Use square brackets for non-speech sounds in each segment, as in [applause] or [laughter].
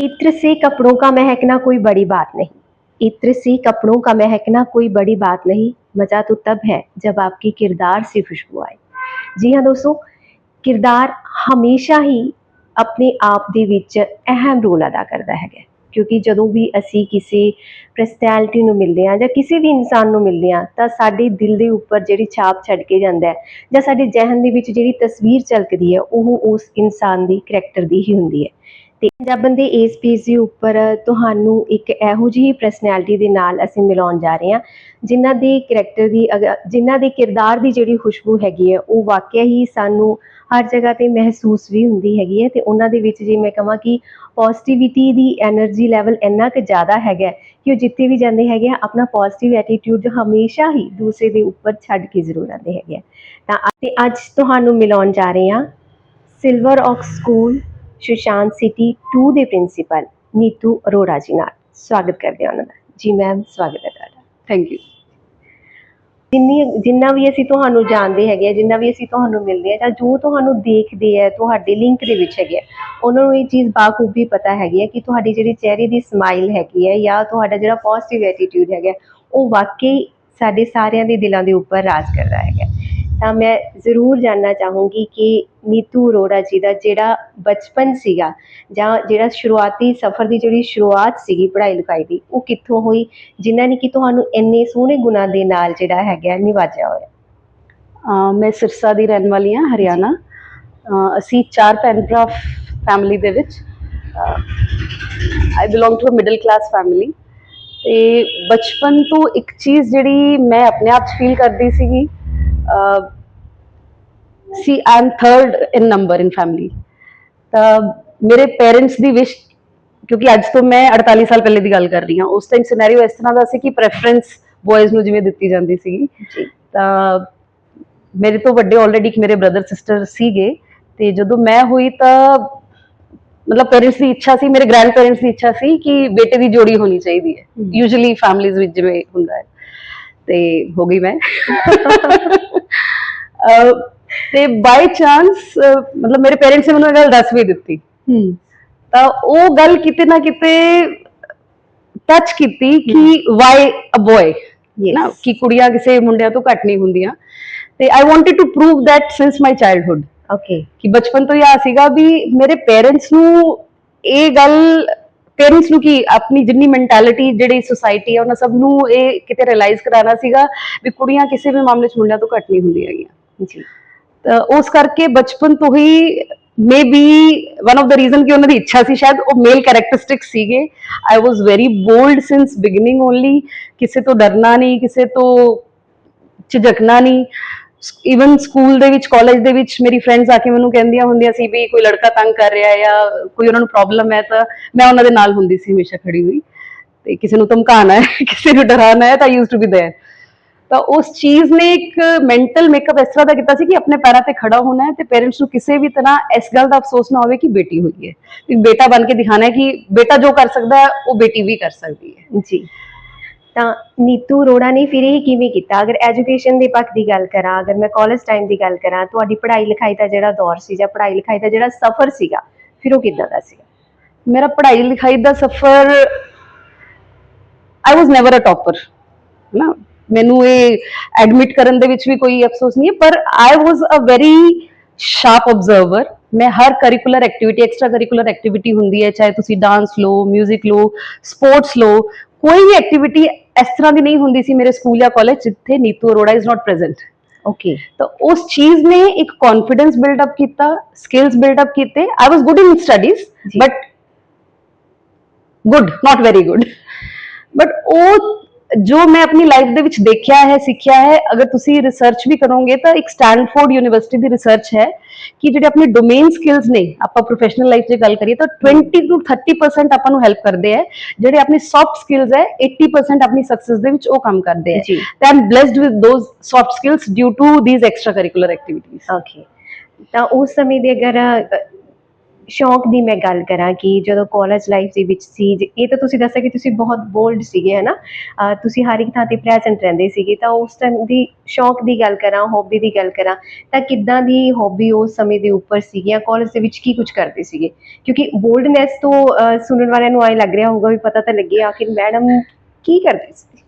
इत्र से कपड़ों का महकना कोई बड़ी बात नहीं इत्र से कपड़ों का महकना कोई बड़ी बात नहीं मज़ा तो तब है जब आपके किरदार से खुशबू आए ਜੀ ਹਾਂ ਦੋਸਤੋ ਕਿਰਦਾਰ ਹਮੇਸ਼ਾ ਹੀ ਆਪਣੇ ਆਪ ਦੇ ਵਿੱਚ ਅਹਿਮ ਰੋਲ ਅਦਾ ਕਰਦਾ ਹੈਗਾ ਕਿਉਂਕਿ ਜਦੋਂ ਵੀ ਅਸੀਂ ਕਿਸੇ ਪਰਸਨੈਲਿਟੀ ਨੂੰ ਮਿਲਦੇ ਹਾਂ ਜਾਂ ਕਿਸੇ ਵੀ ਇਨਸਾਨ ਨੂੰ ਮਿਲਦੇ ਹਾਂ ਤਾਂ ਸਾਡੇ ਦਿਲ ਦੇ ਉੱਪਰ ਜਿਹੜੀ ਛਾਪ ਛੱਡ ਕੇ ਜਾਂਦਾ ਹੈ ਜਾਂ ਸਾਡੇ ਜ਼ਿਹਨ ਦੇ ਵਿੱਚ ਜਿਹੜੀ ਤਸਵੀਰ ਝਲਕਦੀ ਹੈ ਉਹ ਉਸ ਇਨਸਾਨ ਦੀ ਕਰੈਕਟਰ ਦੀ ਹੀ ਹੁੰਦੀ ਹੈ ਤੇ ਪੰਜਾਬਨ ਦੇ ਇਸ ਪੀਸ ਦੇ ਉੱਪਰ ਤੁਹਾਨੂੰ ਇੱਕ ਇਹੋ ਜਿਹੀ ਪਰਸਨੈਲਿਟੀ ਦੇ ਨਾਲ ਅਸੀਂ ਮਿਲਾਉਣ ਜਾ ਰਹੇ ਹਾਂ, ਜਿਨ੍ਹਾਂ ਦੇ ਕੈਰੈਕਟਰ ਦੀ ਜਿਨ੍ਹਾਂ ਦੇ ਕਿਰਦਾਰ ਦੀ ਜਿਹੜੀ ਖੁਸ਼ਬੂ ਹੈਗੀ ਹੈ, ਉਹ ਵਾਕਿਆ ਹੀ ਸਾਨੂੰ ਹਰ ਜਗ੍ਹਾ ਤੇ ਮਹਿਸੂਸ ਵੀ ਹੁੰਦੀ ਹੈਗੀ ਹੈ ਤੇ ਉਹਨਾਂ ਦੇ ਵਿੱਚ ਜੇ ਮੈਂ ਕਹਾਂ ਕਿ ਪੋਜ਼ਿਟਿਵਿਟੀ ਦੀ એનર્ਜੀ ਲੈਵਲ ਇੰਨਾ ਕਿ ਜ਼ਿਆਦਾ ਹੈਗਾ ਕਿ ਉਹ ਜਿੱਥੇ ਵੀ ਜਾਂਦੇ ਹੈਗੇ ਆ, ਆਪਣਾ ਪੋਜ਼ਿਟਿਵ ਐਟੀਟਿਊਡ ਹਮੇਸ਼ਾ ਹੀ ਦੂਸਰੇ ਦੇ ਉੱਪਰ ਛੱਡ ਕੇ ਜ਼ਰੂਰ ਆਉਂਦੇ ਹੈਗੇ ਤਾਂ ਅੱਜ ਤੁਹਾਨੂੰ ਮਿਲਾਉਣ ਜਾ ਰਹੇ ਹਾਂ Silver Oaks School Sushant City 2 ਦੇ ਪ੍ਰਿੰਸੀਪਲ ਨੀਤੂ ਅਰੋੜਾ ਜੀ ਨਾਲ। ਸਵਾਗਤ ਕਰਦੇ ਹਾਂ ਉਹਨਾਂ ਦਾ। ਜੀ ਮੈਮ ਸਵਾਗਤ ਹੈ ਤੁਹਾਡਾ। ਥੈਂਕ ਯੂ ਜਿੰਨੀ ਜਿੰਨਾ ਵੀ ਅਸੀਂ ਤੁਹਾਨੂੰ ਜਾਣਦੇ ਹੈਗੇ ਆ ਜਿੰਨਾ ਵੀ ਅਸੀਂ ਤੁਹਾਨੂੰ ਮਿਲਦੇ ਆ ਜਾਂ ਜੋ ਤੁਹਾਨੂੰ ਦੇਖਦੇ ਆ ਤੁਹਾਡੇ ਲਿੰਕ ਦੇ ਵਿੱਚ ਹੈਗੇ ਆ ਉਹਨਾਂ ਨੂੰ ਇਹ ਚੀਜ਼ ਬਾਖੂਬੀ ਪਤਾ ਹੈਗੀ ਹੈ ਕਿ ਤੁਹਾਡੀ ਜਿਹੜੀ ਚਿਹਰੇ ਦੀ ਸਮਾਈਲ ਹੈਗੀ ਹੈ ਜਾਂ ਤੁਹਾਡਾ ਜਿਹੜਾ ਪੋਜ਼ਿਟਿਵ ਐਟੀਟਿਊਡ ਹੈਗਾ ਉਹ ਵਾਕਈ ਸਾਡੇ ਸਾਰਿਆਂ ਦੇ ਦਿਲਾਂ ਦੇ ਉੱਪਰ ਰਾਜ ਕਰਦਾ ਹੈਗਾ। ਤਾਂ ਮੈਂ ਜ਼ਰੂਰ ਜਾਨਣਾ ਚਾਹੂੰਗੀ ਕਿ ਨੀਤੂ ਅਰੋੜਾ ਜੀ ਦਾ ਜਿਹੜਾ ਬਚਪਨ ਸੀਗਾ ਜਾਂ ਜਿਹੜਾ ਸ਼ੁਰੂਆਤੀ ਸਫ਼ਰ ਦੀ ਜਿਹੜੀ ਸ਼ੁਰੂਆਤ ਸੀਗੀ ਪੜ੍ਹਾਈ ਲਿਖਾਈ ਦੀ ਉਹ ਕਿੱਥੋਂ ਹੋਈ? ਜਿਨ੍ਹਾਂ ਨੇ ਕਿ ਤੁਹਾਨੂੰ ਇੰਨੇ ਸੋਹਣੇ ਗੁਣਾਂ ਦੇ ਨਾਲ ਜਿਹੜਾ ਹੈਗਾ ਨਿਵਾਜਿਆ ਹੋਇਆ? ਮੈਂ ਸਿਰਸਾ ਦੀ ਰਹਿਣ ਵਾਲੀ ਹਾਂ ਹਰਿਆਣਾ। ਅਸੀਂ ਚਾਰ ਭੈਣ ਭਰਾ ਫੈਮਿਲੀ ਦੇ ਵਿੱਚ। I belong to a middle class family ਤੇ ਬਚਪਨ ਤੋਂ ਇੱਕ ਚੀਜ਼ ਜਿਹੜੀ ਮੈਂ ਆਪਣੇ ਆਪ 'ਚ ਫੀਲ ਕਰਦੀ ਸੀਗੀ ਸੀ I am third in number in family ਤਾਂ ਮੇਰੇ ਪੇਰੈਂਟਸ ਦੀ ਵਿਸ਼ ਕਿਉਂਕਿ ਅੱਜ ਤੋਂ ਮੈਂ 48 ਸਾਲ ਪਹਿਲੇ ਦੀ ਗੱਲ ਕਰ ਰਹੀ ਹਾਂ ਉਸ ਟਾਈਮ ਸਿਨੈਰੀਓ ਇਸ ਤਰ੍ਹਾਂ ਦਾ ਸੀ ਕਿ ਪ੍ਰੈਫਰੈਂਸ ਬॉयਜ਼ ਨੂੰ ਜਿਵੇਂ ਦਿੱਤੀ ਜਾਂਦੀ ਸੀਗੀ। ਜੀ। ਤਾਂ ਮੇਰੇ ਤੋਂ ਵੱਡੇ ਆਲਰੇਡੀ ਇੱਕ ਮੇਰੇ ਬ੍ਰਦਰ ਸਿਸਟਰ ਸੀਗੇ ਤੇ ਜਦੋਂ ਮੈਂ ਹੋਈ ਤਾਂ ਮਤਲਬ ਪੇਰੈਂਟਸ ਦੀ ਇੱਛਾ ਸੀ ਮੇਰੇ ਗ੍ਰੈਂਡ ਪੇਰੈਂਟਸ ਦੀ ਇੱਛਾ ਸੀ ਕਿ ਬੇਟੇ ਦੀ ਜੋੜੀ ਹੋਣੀ ਚਾਹੀਦੀ ਹੈ। ਹਮ। ਯੂਜੂਅਲੀ ਫੈਮਿਲੀਜ਼ ਵਿੱਚ ਜਿਵੇਂ ਹੁੰਦਾ ਹੈ। ਤੇ ਹੋ ਗਈ ਮੈਂ। ਤੇ ਬਾਈ ਚਾਂਸ ਮਤਲਬ ਮੇਰੇ ਪੇਰੈਂਟਸ ਨੇ ਮੈਨੂੰ ਇਹ ਗੱਲ ਦੱਸ ਵੀ ਦਿੱਤੀ। ਹੂੰ। ਤਾਂ ਉਹ ਗੱਲ ਕਿਤੇ ਨਾ ਕਿਤੇ ਟੱਚ ਕੀਤੀ ਕਿ ਵਾਈ ਅ ਬॉय ਨਾ ਕਿ ਕੁੜੀਆਂ ਕਿਸੇ ਮੁੰਡਿਆਂ ਤੋਂ ਘੱਟ ਨਹੀਂ ਹੁੰਦੀਆਂ। ਤੇ I wanted to prove that since my childhood okay ਕਿ ਬਚਪਨ ਤੋਂ ਹੀ ਆ ਸੀਗਾ ਵੀ ਮੇਰੇ ਪੇਰੈਂਟਸ ਨੂੰ ਇਹ ਗੱਲ ਪੇਰੈਂਟਸ ਨੂੰ ਕੀ ਆਪਣੀ ਜਿੰਨੀ ਮੈਂਟੈਲਿਟੀ ਜਿਹੜੀ ਸੋਸਾਇਟੀ ਹੈ ਉਹਨਾਂ ਸਭ ਨੂੰ ਇਹ ਕਿਤੇ ਰਿਅਲਾਈਜ਼ ਕਰਾਉਣਾ ਸੀਗਾ ਵੀ ਕੁੜੀਆਂ ਕਿਸੇ ਵੀ ਮਾਮਲੇ 'ਚ ਮੁੰਡਿਆਂ ਤੋਂ ਘੱਟ ਨਹੀਂ ਹੁੰਦੀਆਂ ਹੈਗੀਆਂ। ਜੀ। ਤਾਂ ਉਸ ਕਰਕੇ ਬਚਪਨ ਤੋਂ ਹੀ maybe one of the reason ਕਿ ਉਹਨਾਂ ਦੀ ਇੱਛਾ ਸੀ, ਸ਼ਾਇਦ ਉਹ ਮੇਲ ਕੈਰੈਕਟਰਿਸਟਿਕ ਸੀਗੇ। I was very bold since beginning only ਕਿਸੇ ਤੋਂ ਡਰਨਾ ਨਹੀਂ, ਕਿਸੇ ਤੋਂ ਝਿਜਕਣਾ ਨਹੀਂ। ਇਵਨ ਸਕੂਲ ਦੇ ਵਿੱਚ ਕਾਲਜ ਦੇ ਵਿੱਚ ਮੇਰੀ ਫਰੈਂਡਸ ਆ ਕੇ ਮੈਨੂੰ ਕਹਿੰਦੀਆਂ ਹੁੰਦੀਆਂ ਸੀ ਵੀ ਕੋਈ ਲੜਕਾ ਤੰਗ ਕਰ ਰਿਹਾ ਹੈ ਜਾਂ ਕੋਈ ਉਹਨਾਂ ਨੂੰ ਪ੍ਰੋਬਲਮ ਹੈ ਤਾਂ ਮੈਂ ਉਹਨਾਂ ਦੇ ਨਾਲ ਹੁੰਦੀ ਸੀ ਹਮੇਸ਼ਾ ਖੜੀ ਹੋਈ। ਤੇ ਕਿਸੇ ਨੂੰ ਧਮਕਾਉਣਾ ਹੈ, [laughs] ਕਿਸੇ ਨੂੰ ਡਰਾਉਣਾ ਹੈ ਤਾਂ ਯੂਜ਼ ਟੂ ਬੀ ਦੇयर ਤਾਂ ਉਸ ਚੀਜ਼ ਨੇ ਇੱਕ ਮੈਂਟਲ ਮੇਕਅਪ ਇਸ ਤਰ੍ਹਾਂ ਦਾ ਕੀਤਾ ਸੀ ਕਿ ਆਪਣੇ ਪੈਰਾਂ ਤੇ ਖੜਾ ਹੋਣਾ ਹੈ ਤੇ ਪੇਰੈਂਟਸ ਨੂੰ ਕਿਸੇ ਵੀ ਤਰ੍ਹਾਂ ਇਸ ਗੱਲ ਦਾ ਅਫਸੋਸ ਨਾ ਹੋਵੇ ਕਿ ਬੇਟੀ ਹੋਈ ਹੈ। ਕਿ ਬੇਟਾ ਬਣ ਕੇ ਦਿਖਾਣਾ ਹੈ ਕਿ ਬੇਟਾ ਜੋ ਕਰ ਸਕਦਾ ਹੈ, ਉਹ ਬੇਟੀ ਵੀ ਕਰ ਸਕਦੀ ਹੈ। ਜੀ। ਤਾਂ ਨੀਤੂ ਅਰੋੜਾ ਨੇ ਫਿਰ ਇਹ ਕਿਵੇਂ ਕੀਤਾ? ਅਗਰ ਐਜੂਕੇਸ਼ਨ ਦੇ ਪੱਖ ਦੀ ਗੱਲ ਕਰਾਂ, ਅਗਰ ਮੈਂ ਕਾਲਜ ਟਾਈਮ ਦੀ ਗੱਲ ਕਰਾਂ, ਤੁਹਾਡੀ ਪੜ੍ਹਾਈ ਲਿਖਾਈ ਦਾ ਜਿਹੜਾ ਦੌਰ ਸੀ ਜਾਂ ਪੜ੍ਹਾਈ ਲਿਖਾਈ ਦਾ ਜਿਹੜਾ ਸਫ਼ਰ ਸੀਗਾ, ਫਿਰ ਉਹ ਕਿੱਦਾਂ ਦਾ ਸੀਗਾ? ਮੇਰਾ ਪੜ੍ਹਾਈ ਲਿਖਾਈ ਦਾ ਸਫ਼ਰ ਆਈ ਵਾਸ ਨੈਵਰ ਅ ਟੌਪਰ ਨਾ ਮੈਨੂੰ ਇਹ ਐਡਮਿਟ ਕਰਨ ਦੇ ਵਿੱਚ ਵੀ ਕੋਈ ਅਫਸੋਸ ਨਹੀਂ ਹੈ, ਪਰ I was a very sharp observer ਮੈਂ ਹਰ curricular activity extra curricular activity ਹੁੰਦੀ ਹੈ, ਚਾਹੇ ਤੁਸੀਂ ਡਾਂਸ ਲਓ 뮤직 ਲਓ ਸਪੋਰਟਸ ਲੋ ਕੋਈ ਵੀ ਐਕਟੀਵਿਟੀ ਇਸ ਤਰ੍ਹਾਂ ਦੀ ਨਹੀਂ ਹੁੰਦੀ ਸੀ ਮੇਰੇ ਸਕੂਲ ਜਾਂ ਕਾਲਜ ਜਿੱਥੇ Neetu Arora is not present okay ਤਾਂ ਉਸ ਚੀਜ਼ ਨੇ ਇੱਕ ਕੌਨਫੀਡੈਂਸ ਬਿਲਡ ਅਪ ਕੀਤਾ ਸਕਿੱਲਸ ਬਿਲਡ ਅਪ ਕੀਤੇ। I was good in studies. But good not very good but ਉਹ ਜੋ ਮੈਂ ਆਪਣੀ ਲਾਈਫ ਦੇ ਵਿੱਚ ਦੇਖਿਆ ਹੈ ਸਿੱਖਿਆ ਹੈ ਅਗਰ ਤੁਸੀਂ ਰਿਸਰਚ ਵੀ ਕਰੋਗੇ ਤਾਂ ਇੱਕ ਸਟੈਨਫੋਰਡ ਯੂਨੀਵਰਸਿਟੀ ਦੀ ਰਿਸਰਚ ਹੈ ਕਿ ਜਿਹੜੇ ਆਪਣੇ ਡੋਮੇਨ ਸਕਿੱਲਸ ਨੇ ਆਪਾਂ ਪ੍ਰੋਫੈਸ਼ਨਲ ਲਾਈਫ 'ਚ ਗੱਲ ਕਰੀਏ ਤਾਂ 20 ਤੋਂ 30% ਆਪਾਂ ਨੂੰ ਹੈਲਪ ਕਰਦੇ ਹੈ। ਜਿਹੜੇ ਆਪਣੀ ਸੌਫਟ ਸਕਿੱਲਸ ਹੈ 80% ਆਪਣੀ ਸਕਸੈਸ ਦੇ ਵਿੱਚ ਉਹ ਕੰਮ ਕਰਦੇ ਹੈ। ਜੀ। ਤੇ am blessed with those soft skills due to these extra curricular activities. Okay ਤਾਂ ਉਸ ਸਮੇਂ ਦੇ ਅਗਰ ਸ਼ੌਂਕ ਦੀ ਮੈਂ ਗੱਲ ਕਰਾਂ ਕਿ ਜਦੋਂ ਕਾਲਜ ਲਾਈਫ ਦੇ ਵਿੱਚ ਸੀ ਇਹ ਤਾਂ ਤੁਸੀਂ ਦੱਸਿਆ ਕਿ ਤੁਸੀਂ ਬਹੁਤ ਬੋਲਡ ਸੀਗੇ ਹੈ ਤੁਸੀਂ ਹਰ ਇੱਕ ਥਾਂ ਤੇ ਪ੍ਰੈਜ਼ੈਂਟ ਰਹਿੰਦੇ ਸੀਗੇ, ਤਾਂ ਉਸ ਟਾਈਮ ਦੀ ਸ਼ੌਂਕ ਦੀ ਗੱਲ ਕਰਾਂ ਹੌਬੀ ਦੀ ਗੱਲ ਕਰਾਂ, ਤਾਂ ਕਿੱਦਾਂ ਦੀ ਹੌਬੀ ਉਸ ਸਮੇਂ ਦੇ ਉੱਪਰ ਸੀਗੀਆਂ ਕਾਲਜ ਦੇ ਵਿੱਚ ਕੀ ਕੁਝ ਕਰਦੇ ਸੀਗੇ? ਕਿਉਂਕਿ ਬੋਲਡਨੈਸ ਤੋਂ ਸੁਣਨ ਵਾਲਿਆਂ ਨੂੰ ਆਏ ਲੱਗ ਰਿਹਾ ਹੋਊਗਾ ਵੀ ਪਤਾ ਤਾਂ ਲੱਗੇ ਆਖਿਰ ਮੈਡਮ ਕੀ ਕਰਦੇ ਸੀ?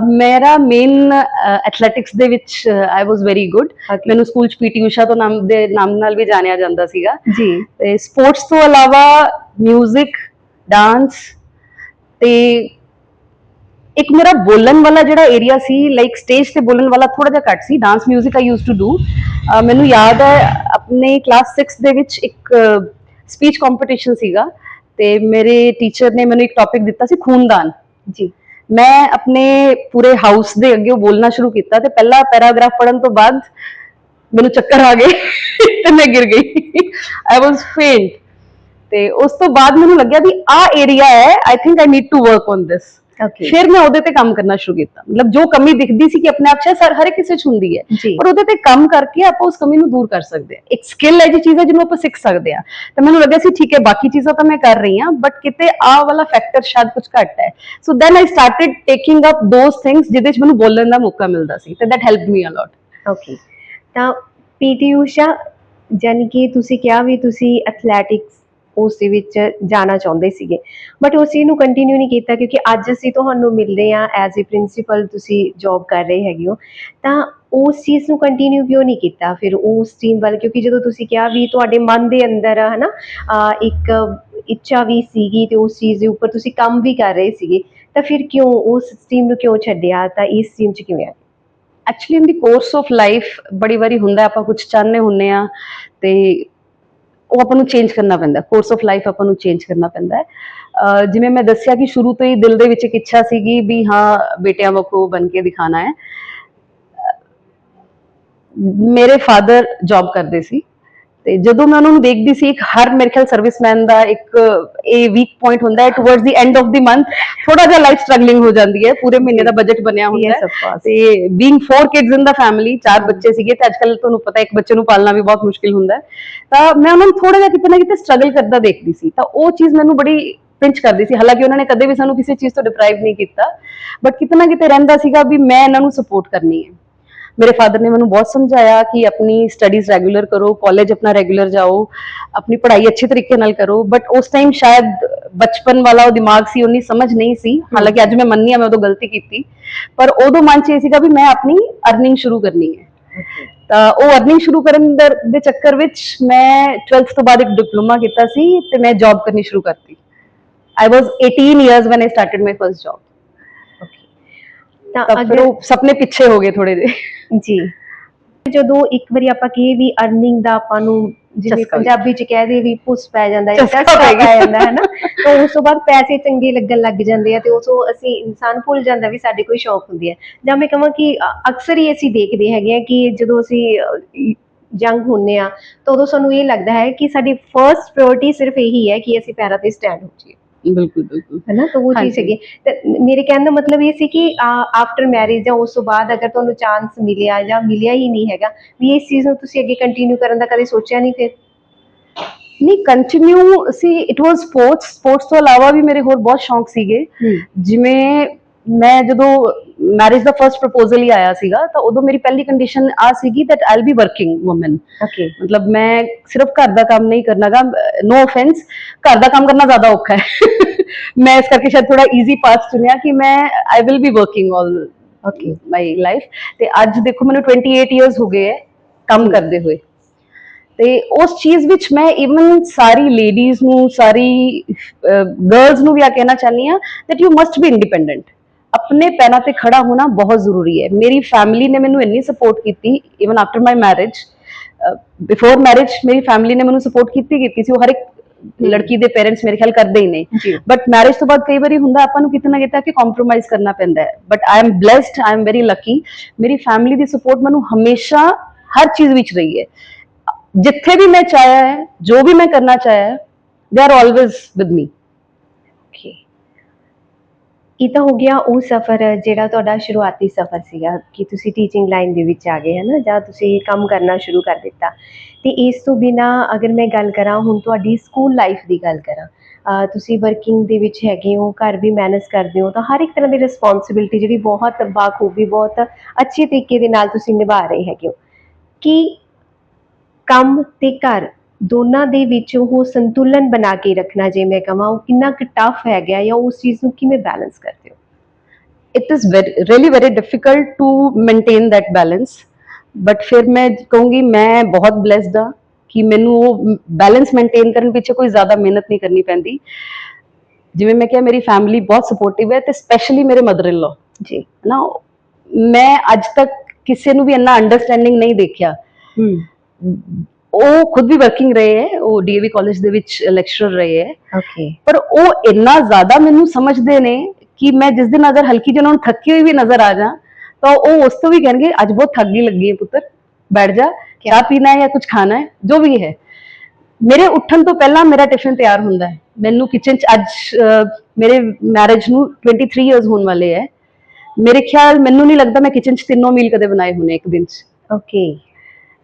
ਮੇਰਾ ਮੇਨ ਐਥਲੈਟਿਕਸ ਦੇ ਵਿੱਚ I was very good Okay. ਮੈਨੂੰ ਸਕੂਲ ਚ ਪੀਟੀ ਊਸ਼ਾ ਤੋਂ ਨਾਮ ਦੇ ਨਾਮ ਨਾਲ ਵੀ ਜਾਣਿਆ ਜਾਂਦਾ ਸੀਗਾ ਜੀ ਤੇ ਸਪੋਰਟਸ ਤੋਂ ਇਲਾਵਾ 뮤직 ਡਾਂਸ ਤੇ ਇੱਕ ਮੇਰਾ ਬੋਲਣ ਵਾਲਾ ਜਿਹੜਾ ਏਰੀਆ ਸੀ ਲਾਈਕ ਸਟੇਜ ਤੇ ਬੋਲਣ ਵਾਲਾ ਥੋੜਾ ਜਿਹਾ ਘੱਟ ਸੀ dance 뮤직 I used to do ਮੈਨੂੰ ਯਾਦ ਹੈ ਆਪਣੇ ਕਲਾਸ 6 ਦੇ ਵਿੱਚ ਇੱਕ ਸਪੀਚ ਕੰਪੀਟੀਸ਼ਨ ਸੀਗਾ ਤੇ ਮੇਰੇ ਟੀਚਰ ਨੇ ਮੈਨੂੰ ਇੱਕ ਟੌਪਿਕ ਦਿੱਤਾ ਸੀ ਖੂਨਦਾਨ ਜੀ ਮੈਂ ਆਪਣੇ ਪੂਰੇ ਹਾਊਸ ਦੇ ਅੱਗੇ ਉਹ ਬੋਲਣਾ ਸ਼ੁਰੂ ਕੀਤਾ ਤੇ ਪਹਿਲਾ ਪੈਰਾਗ੍ਰਾਫ ਪੜਨ ਤੋਂ ਬਾਅਦ ਮੈਨੂੰ ਚੱਕਰ ਆ ਗਏ [laughs] ਤੇ ਮੈਂ ਗਿਰ ਗਈ। ਆਈ ਵਾਸ ਫੇਂਟ ਤੇ ਉਸ ਤੋਂ ਬਾਅਦ ਮੈਨੂੰ ਲੱਗਿਆ ਵੀ ਆ ਏਰੀਆ ਹੈ I think I need to work on this ਫਿਰ ਮੈਂ ਉਹਦੇ ਤੇ ਕੰਮ ਕਰਨਾ ਸ਼ੁਰੂ ਕੀਤਾ। ਮਤਲਬ ਜੋ ਕਮੀ ਦਿਖਦੀ ਸੀ ਕਿ ਆਪਣੇ ਆਪ ਚ ਸਰ ਹਰ ਕਿਸੇ ਚ ਹੁੰਦੀ ਹੈ। ਪਰ ਉਹਦੇ ਤੇ ਕੰਮ ਕਰਕੇ ਆਪਾਂ ਉਸ ਕਮੀ ਨੂੰ ਦੂਰ ਕਰ ਸਕਦੇ ਹਾਂ। ਇੱਕ ਸਕਿੱਲ ਹੈ ਜੀ ਚੀਜ਼ ਹੈ ਜਿਹਨੂੰ ਆਪਾਂ ਸਿੱਖ ਸਕਦੇ ਹਾਂ। ਤਾਂ ਮੈਨੂੰ ਲੱਗਿਆ ਸੀ ਠੀਕ ਹੈ ਬਾਕੀ ਚੀਜ਼ਾਂ ਤਾਂ ਮੈਂ ਕਰ ਰਹੀ ਹਾਂ ਬਟ ਕਿਤੇ ਆ ਵਾਲਾ ਫੈਕਟਰ ਸ਼ਾਇਦ ਕੁਝ ਘੱਟ ਹੈ। So then I started taking up those things ਜਿਹਦੇ ਚ ਮੈਨੂੰ ਬੋਲਣ ਦਾ ਮੌਕਾ ਮਿਲਦਾ ਸੀ ਤੇ that helped me a lot okay ਤਾਂ ਪੀਟੀ ਊਸ਼ਾ ਜਾਨੀ ਕਿ ਤੁਸੀਂ ਕਿਹਾ ਵੀ ਤੁਸੀਂ ਐਥਲੈਟਿਕਸ ਉਸ ਦੇ ਵਿੱਚ ਜਾਣਾ ਚਾਹੁੰਦੇ ਸੀਗੇ। ਬਟ ਉਸ ਚੀਜ਼ ਨੂੰ ਕੰਟੀਨਿਊ ਨਹੀਂ ਕੀਤਾ ਕਿਉਂਕਿ ਅੱਜ ਅਸੀਂ ਤੁਹਾਨੂੰ ਮਿਲਦੇ ਹਾਂ ਐਜ਼ ਅ ਪ੍ਰਿੰਸੀਪਲ ਤੁਸੀਂ ਜੌਬ ਕਰ ਰਹੇ ਹੈਗੇ ਹੋ। ਤਾਂ ਉਸ ਚੀਜ਼ ਨੂੰ ਕੰਟੀਨਿਊ ਕਿਉਂ ਨਹੀਂ ਕੀਤਾ? ਫਿਰ ਉਸ ਟੀਮ ਵੱਲ ਕਿਉਂਕਿ ਜਦੋਂ ਤੁਸੀਂ ਕਿਹਾ ਵੀ ਤੁਹਾਡੇ ਮਨ ਦੇ ਅੰਦਰ, ਹਨਾ ਇੱਕ ਇੱਛਾ ਵੀ ਸੀਗੀ ਤੇ ਉਸ ਚੀਜ਼ ਦੇ ਉੱਪਰ ਤੁਸੀਂ ਕੰਮ ਵੀ ਕਰ ਰਹੇ ਸੀਗੇ, ਤਾਂ ਫਿਰ ਕਿਉਂ ਉਸ ਟੀਮ ਨੂੰ ਕਿਉਂ ਛੱਡਿਆ? ਤਾਂ ਇਸ ਟੀਮ 'ਚ ਕਿਵੇਂ ਆ? Actually in the course of life ਬੜੀ ਵਾਰੀ ਹੁੰਦਾ ਆਪਾਂ ਕੁਝ ਚਾਹੁੰਦੇ ਹੁੰਨੇ ਆ ਤੇ ਉਹ ਆਪਾਂ ਨੂੰ ਚੇਂਜ ਕਰਨਾ ਪੈਂਦਾ ਕੋਰਸ ਆਫ ਲਾਈਫ ਆਪਾਂ ਨੂੰ ਚੇਂਜ ਕਰਨਾ ਪੈਂਦਾ। ਹੈ ਅਹ ਜਿਵੇਂ ਮੈਂ ਦੱਸਿਆ ਕਿ ਸ਼ੁਰੂ ਤੋਂ ਹੀ ਦਿਲ ਦੇ ਵਿੱਚ ਇੱਕ ਇੱਛਾ ਸੀਗੀ ਵੀ ਹਾਂ, ਬੇਟਿਆਂ ਵਾਂਗੂ ਬਣ ਕੇ ਦਿਖਾਣਾ ਹੈ। ਮੇਰੇ ਫਾਦਰ ਜੌਬ ਕਰਦੇ ਸੀ। ਤੇ ਜਦੋਂ ਮੈਂ ਉਹਨਾਂ ਨੂੰ ਦੇਖਦੀ ਸੀ ਇੱਕ ਹਰ ਮੇਰੇ ਖਿਆਲ ਸਰਵਿਸਮੈਨ ਦਾ ਇੱਕ ਇਹ ਵੀਕ ਪੁਆਇੰਟ ਹੁੰਦਾ ਹੈ towards the end of the month ਥੋੜਾ ਜਿਹਾ ਲਾਈਫ ਸਟਰਗਲਿੰਗ ਹੋ ਜਾਂਦੀ ਹੈ ਪੂਰੇ ਮਹੀਨੇ ਦਾ ਬਜਟ ਬਣਿਆ ਹੁੰਦਾ ਹੈ. ਤੇ being four kids in the family ਚਾਰ ਬੱਚੇ ਸੀਗੇ ਤੇ ਅੱਜਕੱਲ ਤੁਹਾਨੂੰ ਪਤਾ ਇੱਕ ਬੱਚੇ ਨੂੰ ਪਾਲਣਾ ਵੀ ਬਹੁਤ ਮੁਸ਼ਕਿਲ ਹੁੰਦਾ ਹੈ। ਤਾਂ ਮੈਂ ਉਹਨਾਂ ਨੂੰ ਥੋੜਾ ਜਿਹਾ ਕਿਤੇ ਨਾ ਕਿਤੇ ਸਟਰਗਲ ਕਰਦਾ ਦੇਖਦੀ ਸੀ। ਤਾਂ ਉਹ ਚੀਜ਼ ਮੈਨੂੰ ਬੜੀ ਪਿੰਚ ਕਰਦੀ ਸੀ। ਹਾਲਾਂਕਿ ਉਹਨਾਂ ਨੇ ਕਦੇ ਵੀ ਸਾਨੂੰ ਕਿਸੇ ਚੀਜ਼ ਤੋਂ ਡਿਪਰਾਈਵ ਨਹੀਂ ਕੀਤਾ ਬਟ ਕਿਤੇ ਨਾ ਕਿਤੇ ਰਹਿੰਦਾ ਸੀਗਾ ਵੀ ਮੈਂ ਇਹਨਾਂ ਨੂੰ ਸਪੋਰਟ ਕਰਨੀ ਹੈ। ਮੇਰੇ ਫਾਦਰ ਨੇ ਮੈਨੂੰ ਬਹੁਤ ਸਮਝਾਇਆ ਕਿ ਆਪਣੀ ਸਟੱਡੀਜ਼ ਰੈਗੂਲਰ ਕਰੋ ਕਾਲਜ ਆਪਣਾ ਰੈਗੂਲਰ ਜਾਓ, ਆਪਣੀ ਪੜ੍ਹਾਈ ਅੱਛੇ ਤਰੀਕੇ ਨਾਲ ਕਰੋ। ਬਟ ਉਸ ਟਾਈਮ ਸ਼ਾਇਦ ਬਚਪਨ ਵਾਲਾ ਉਹ ਦਿਮਾਗ ਸੀ, ਉਨੀ ਸਮਝ ਨਹੀਂ ਸੀ। ਹਾਲਾਂਕਿ ਅੱਜ ਮੈਂ ਮੰਨਨੀ ਆ, ਮੈਂ ਉਦੋਂ ਗਲਤੀ ਕੀਤੀ। ਪਰ ਉਦੋਂ ਮਨ ਚ ਇਹ ਸੀਗਾ ਵੀ ਮੈਂ ਆਪਣੀ ਅਰਨਿੰਗ ਸ਼ੁਰੂ ਕਰਨੀ ਹੈ। ਤਾਂ ਉਹ ਅਰਨਿੰਗ ਸ਼ੁਰੂ ਕਰਨ ਦਰ- ਦੇ ਚੱਕਰ ਵਿੱਚ ਮੈਂ 12th ਤੋਂ ਬਾਅਦ ਇੱਕ ਡਿਪਲੋਮਾ ਕੀਤਾ ਸੀ ਤੇ ਮੈਂ ਜੌਬ ਕਰਨੀ ਸ਼ੁਰੂ ਕਰਤੀ। I was 18 years when I started my first job ਤਾਂ ਅਗਰ ਉਹ ਸੁਪਨੇ ਪਿੱਛੇ ਹੋ ਗਏ ਥੋੜੇ ਜਿਹੇ। ਜੀ। ਜਦੋਂ ਇੱਕ ਵਾਰੀ ਆਪਾਂ ਕਹੀਏ ਵੀ ਅਰਨਿੰਗ ਦਾ ਆਪਾਂ ਨੂੰ ਜਿਵੇਂ। ਪੰਜਾਬੀ ਚ ਕਹਿ ਦੇ ਵੀ ਪੁੱਸ ਪੈ ਜਾਂਦਾ ਹੈ ਚਸਕਾ ਪੈ ਜਾਂਦਾ ਹੈ ਨਾ। ਤਾਂ ਉਸ ਤੋਂ ਬਾਅਦ ਪੈਸੇ ਚੰਗੇ ਲੱਗਣ ਲੱਗ ਜਾਂਦੇ ਆ ਤੇ ਉਸ ਤੋਂ ਅਸੀਂ ਇਨਸਾਨ ਭੁੱਲ ਜਾਂਦਾ ਵੀ ਸਾਡੇ ਕੋਈ ਸ਼ੌਕ ਹੁੰਦੀ ਹੈ। ਜਾਂ ਮੈਂ ਕਹਾਂ ਕਿ ਅਕਸਰ ਹੀ ਅਸੀਂ ਦੇਖਦੇ ਹੈਗੇ ਆ ਕਿ ਜਦੋਂ ਅਸੀਂ ਜੰਗ ਹੁੰਨੇ ਆ ਤਾਂ ਉਦੋਂ ਸਾਨੂੰ ਇਹ ਲੱਗਦਾ ਹੈ ਕਿ ਸਾਡੀ ਫਰਸਟ ਪ੍ਰਾਇੋਰਟੀ ਸਿਰਫ ਇਹੀ ਹੈ ਕਿ ਅਸੀਂ ਪੈਰਾਂ ਤੇ ਸਟੈਂਡ ਹੋ ਜਾਈਏ। ਬਿਲਕੁਲ ਬਿਲਕੁਲ ਹੈ ਨਾ ਤਾਂ ਉਹ ਚੀਜ਼ ਹਾਂਜੀ। ਹੈਗੀ ਤੇ ਮੇਰੇ ਕਹਿਣ ਦਾ ਮਤਲਬ ਇਹ ਸੀ ਕਿ ਆਫਟਰ ਮੈਰਿਜ ਜਾਂ ਉਸ ਤੋਂ ਬਾਅਦ ਅਗਰ ਤੁਹਾਨੂੰ ਚਾਂਸ ਮਿਲਿਆ ਜਾਂ ਮਿਲਿਆ ਹੀ ਨਹੀਂ ਹੈਗਾ ਵੀ ਇਸ ਚੀਜ਼ ਨੂੰ ਤੁਸੀਂ ਅੱਗੇ ਕੰਟੀਨਿਊ ਕਰਨ ਦਾ ਕਦੇ ਸੋਚਿਆ ਨਹੀਂ ਫਿਰ ਨਹੀਂ ਕੰਟੀਨਿਊ ਸੀ ਇਟ ਵਾਸ ਸਪੋਰਟਸ ਸਪੋਰਟਸ ਤੋਂ ਇਲਾਵਾ ਵੀ ਮੇਰੇ ਹੋਰ ਬਹੁਤ ਸ਼ੌਂਕ ਸੀਗੇ ਜਿਵੇਂ ਮੈਂ ਜਦੋਂ ਮੈਰਿਜ ਦਾ ਫਰਸਟ ਪ੍ਰਪੋਜ਼ਲ ਹੀ ਆਇਆ ਸੀਗਾ ਤਾਂ ਉਦੋਂ ਮੇਰੀ ਪਹਿਲੀ ਕੰਡੀਸ਼ਨ ਆ ਸੀਗੀ that I'll be working woman okay ਮਤਲਬ ਮੈਂ ਸਿਰਫ ਘਰ ਦਾ ਕੰਮ ਨਹੀਂ ਕਰਨਾਗਾ ਨੋ ਆਫੈਂਸ ਘਰ ਦਾ ਕੰਮ ਕਰਨਾ ਜ਼ਿਆਦਾ ਔਖਾ ਹੈ ਮੈਂ ਇਸ ਕਰਕੇ ਸ਼ਾਇਦ ਥੋੜਾ ਈਜ਼ੀ ਪਾਥ ਚੁਣਿਆ ਕਿ ਮੈਂ I will be working all okay my life ਤੇ ਅੱਜ ਦੇਖੋ ਮੈਨੂੰ 28 ਇਅਰਸ ਹੋ ਗਏ ਹੈ ਕੰਮ ਕਰਦੇ ਹੋਏ। ਤੇ ਉਸ ਚੀਜ਼ ਵਿੱਚ ਮੈਂ ਇਵਨ ਸਾਰੀ ਲੇਡੀਜ਼ ਨੂੰ ਸਾਰੀ ਗਰਲਸ ਨੂੰ ਵੀ ਆ ਕਹਿਣਾ ਚਾਹਨੀ ਆ that you must be independent. ਆਪਣੇ ਪੈਰਾਂ ਤੇ ਖੜਾ ਹੋਣਾ ਬਹੁਤ ਜ਼ਰੂਰੀ ਹੈ। ਮੇਰੀ ਫੈਮਿਲੀ ਨੇ ਮੈਨੂੰ ਇੰਨੀ ਸਪੋਰਟ ਕੀਤੀ even after my marriage before marriage ਮੇਰੀ ਫੈਮਿਲੀ ਨੇ ਮੈਨੂੰ ਸਪੋਰਟ ਕੀਤੀ ਕੀਤੀ ਸੀ। ਉਹ ਹਰ ਇੱਕ ਲੜਕੀ ਦੇ ਪੇਰੈਂਟਸ ਮੇਰੇ ਖਿਆਲ ਕਰਦੇ ਹੀ ਨੇ ਜੀ। ਬਟ ਮੈਰਿਜ ਤੋਂ ਬਾਅਦ ਕਈ ਵਾਰੀ ਹੁੰਦਾ ਆਪਾਂ ਨੂੰ ਕਿਤੇ ਨਾ ਕਿਤੇ ਕਿ ਕੰਪਰੋਮਾਈਜ਼ ਕਰਨਾ ਪੈਂਦਾ ਹੈ। But I am blessed I am very lucky ਮੇਰੀ ਫੈਮਿਲੀ ਦੀ ਸਪੋਰਟ ਮੈਨੂੰ ਹਮੇਸ਼ਾ ਹਰ ਚੀਜ਼ ਵਿੱਚ ਰਹੀ ਹੈ। ਜਿੱਥੇ ਵੀ ਮੈਂ ਚਾਹਿਆ ਹੈ ਜੋ ਵੀ ਮੈਂ ਕਰਨਾ ਚਾਹਿਆ ਹੈ they are always with me okay ਇਹ ਤਾਂ ਹੋ ਗਿਆ ਉਹ ਸਫ਼ਰ ਜਿਹੜਾ ਤੁਹਾਡਾ ਸ਼ੁਰੂਆਤੀ ਸਫ਼ਰ ਸੀਗਾ ਕਿ ਤੁਸੀਂ ਟੀਚਿੰਗ ਲਾਈਨ ਦੇ ਵਿੱਚ ਆ ਗਏ ਹੈ ਨਾ ਜਾਂ ਤੁਸੀਂ ਕੰਮ ਕਰਨਾ ਸ਼ੁਰੂ ਕਰ ਦਿੱਤਾ। ਤੇ ਇਸ ਤੋਂ ਬਿਨਾ ਅਗਰ ਮੈਂ ਗੱਲ ਕਰਾਂ, ਹੁਣ ਤੁਹਾਡੀ ਸਕੂਲ ਲਾਈਫ ਦੀ ਗੱਲ ਕਰਾਂ ਤੁਸੀਂ ਵਰਕਿੰਗ ਦੇ ਵਿੱਚ ਹੈਗੇ ਹੋ, ਘਰ ਵੀ ਮੈਨੇਜ ਕਰਦੇ ਹੋ, ਤਾਂ ਹਰ ਇੱਕ ਤਰ੍ਹਾਂ ਦੀ ਰਿਸਪੌਂਸਿਬਿਲਟੀ ਜਿਹੜੀ ਬਹੁਤ ਬਾਖੂਬੀ, ਬਹੁਤ ਅੱਛੇ ਤਰੀਕੇ ਦੇ ਨਾਲ ਤੁਸੀਂ ਨਿਭਾ ਰਹੇ ਹੈਗੇ ਹੋ। ਕਿ ਕੰਮ ਤੇ ਘਰ ਦੋਨਾਂ ਦੇ ਵਿੱਚ ਉਹ ਸੰਤੁਲਨ ਬਣਾ ਕੇ ਰੱਖਣਾ ਜੇ ਮੈਂ ਕਹਾਂ ਉਹ ਕਿੰਨਾ ਕੁ ਟਫ ਹੈਗਾ ਜਾਂ ਉਸ ਚੀਜ਼ ਨੂੰ ਕਿਵੇਂ ਬੈਲੈਂਸ ਕਰਦੇ ਹੋ? It is very, really very difficult to maintain that balance but ਫਿਰ ਮੈਂ ਕਹੂੰਗੀ ਮੈਂ ਬਹੁਤ ਬlesed ਹਾਂ ਕਿ ਮੈਨੂੰ ਉਹ ਬੈਲੈਂਸ ਮੇਨਟੇਨ ਕਰਨ ਪਿੱਛੇ ਕੋਈ ਜ਼ਿਆਦਾ ਮਿਹਨਤ ਨਹੀਂ ਕਰਨੀ ਪੈਂਦੀ। ਜਿਵੇਂ ਮੈਂ ਕਿਹਾ ਮੇਰੀ ਫੈਮਿਲੀ ਬਹੁਤ ਸਪੋਰਟਿਵ ਹੈ ਤੇ ਸਪੈਸ਼ਲੀ ਮੇਰੇ ਮਦਰ ਇਨ ਲਾ ਜੀ। ਨਾ ਮੈਂ ਅੱਜ ਤੱਕ ਕਿਸੇ ਨੂੰ ਵੀ ਇੰਨਾ ਅੰਡਰਸਟੈਂਡਿੰਗ ਨਹੀਂ ਦੇਖਿਆ। ਉਹ ਖੁਦ ਵੀ ਵਰਕਿੰਗ ਰਹੇ ਹੈ ਉਹ ਡੀਏਵੀ ਕਾਲਜ ਦੇ ਵਿੱਚ ਲੈਕਚਰਰ ਰਹੇ ਹੈ। ਓਕੇ ਪਰ ਉਹ ਇੰਨਾ ਜ਼ਿਆਦਾ ਮੈਨੂੰ ਸਮਝਦੇ ਨੇ ਕਿ ਮੈਂ ਜਿਸ ਦਿਨ ਅਗਰ ਹਲਕੀ ਜਿਹੀ ਉਹਨਾਂ ਨੂੰ ਥੱਕੀ ਹੋਈ ਵੀ ਨਜ਼ਰ ਆ ਜਾ ਤਾਂ ਉਹ ਉਸ ਤੋਂ ਵੀ ਕਹਿਣਗੇ ਅੱਜ ਬਹੁਤ ਥੱਕ ਗਈ ਲੱਗੀ ਹੈ ਪੁੱਤਰ ਬੈਠ ਜਾ ਚਾਹ ਪੀਣਾ ਹੈ ਜਾਂ ਕੁਝ ਖਾਣਾ ਹੈ ਜੋ ਵੀ ਹੈ। ਮੇਰੇ ਉੱਠਣ ਤੋਂ ਪਹਿਲਾਂ ਮੇਰਾ ਟਿਫਿਨ ਤਿਆਰ ਹੁੰਦਾ ਹੈ। ਮੈਨੂੰ ਕਿਚਨ ਚ ਅੱਜ ਮੇਰੇ ਮੈਰਿਜ ਨੂੰ 23 ਇਅਰਸ ਹੋਣ ਵਾਲੇ ਹੈ। ਮੇਰੇ ਖਿਆਲ ਮੈਨੂੰ ਨਹੀਂ ਲੱਗਦਾ ਮੈਂ ਕਿਚਨ ਚ ਤਿੰਨੋਂ ਮੀਲ ਕਦੇ ਬਣਾਏ ਹੋਣੇ ਇੱਕ ਦਿਨ ਚ। ਓਕੇ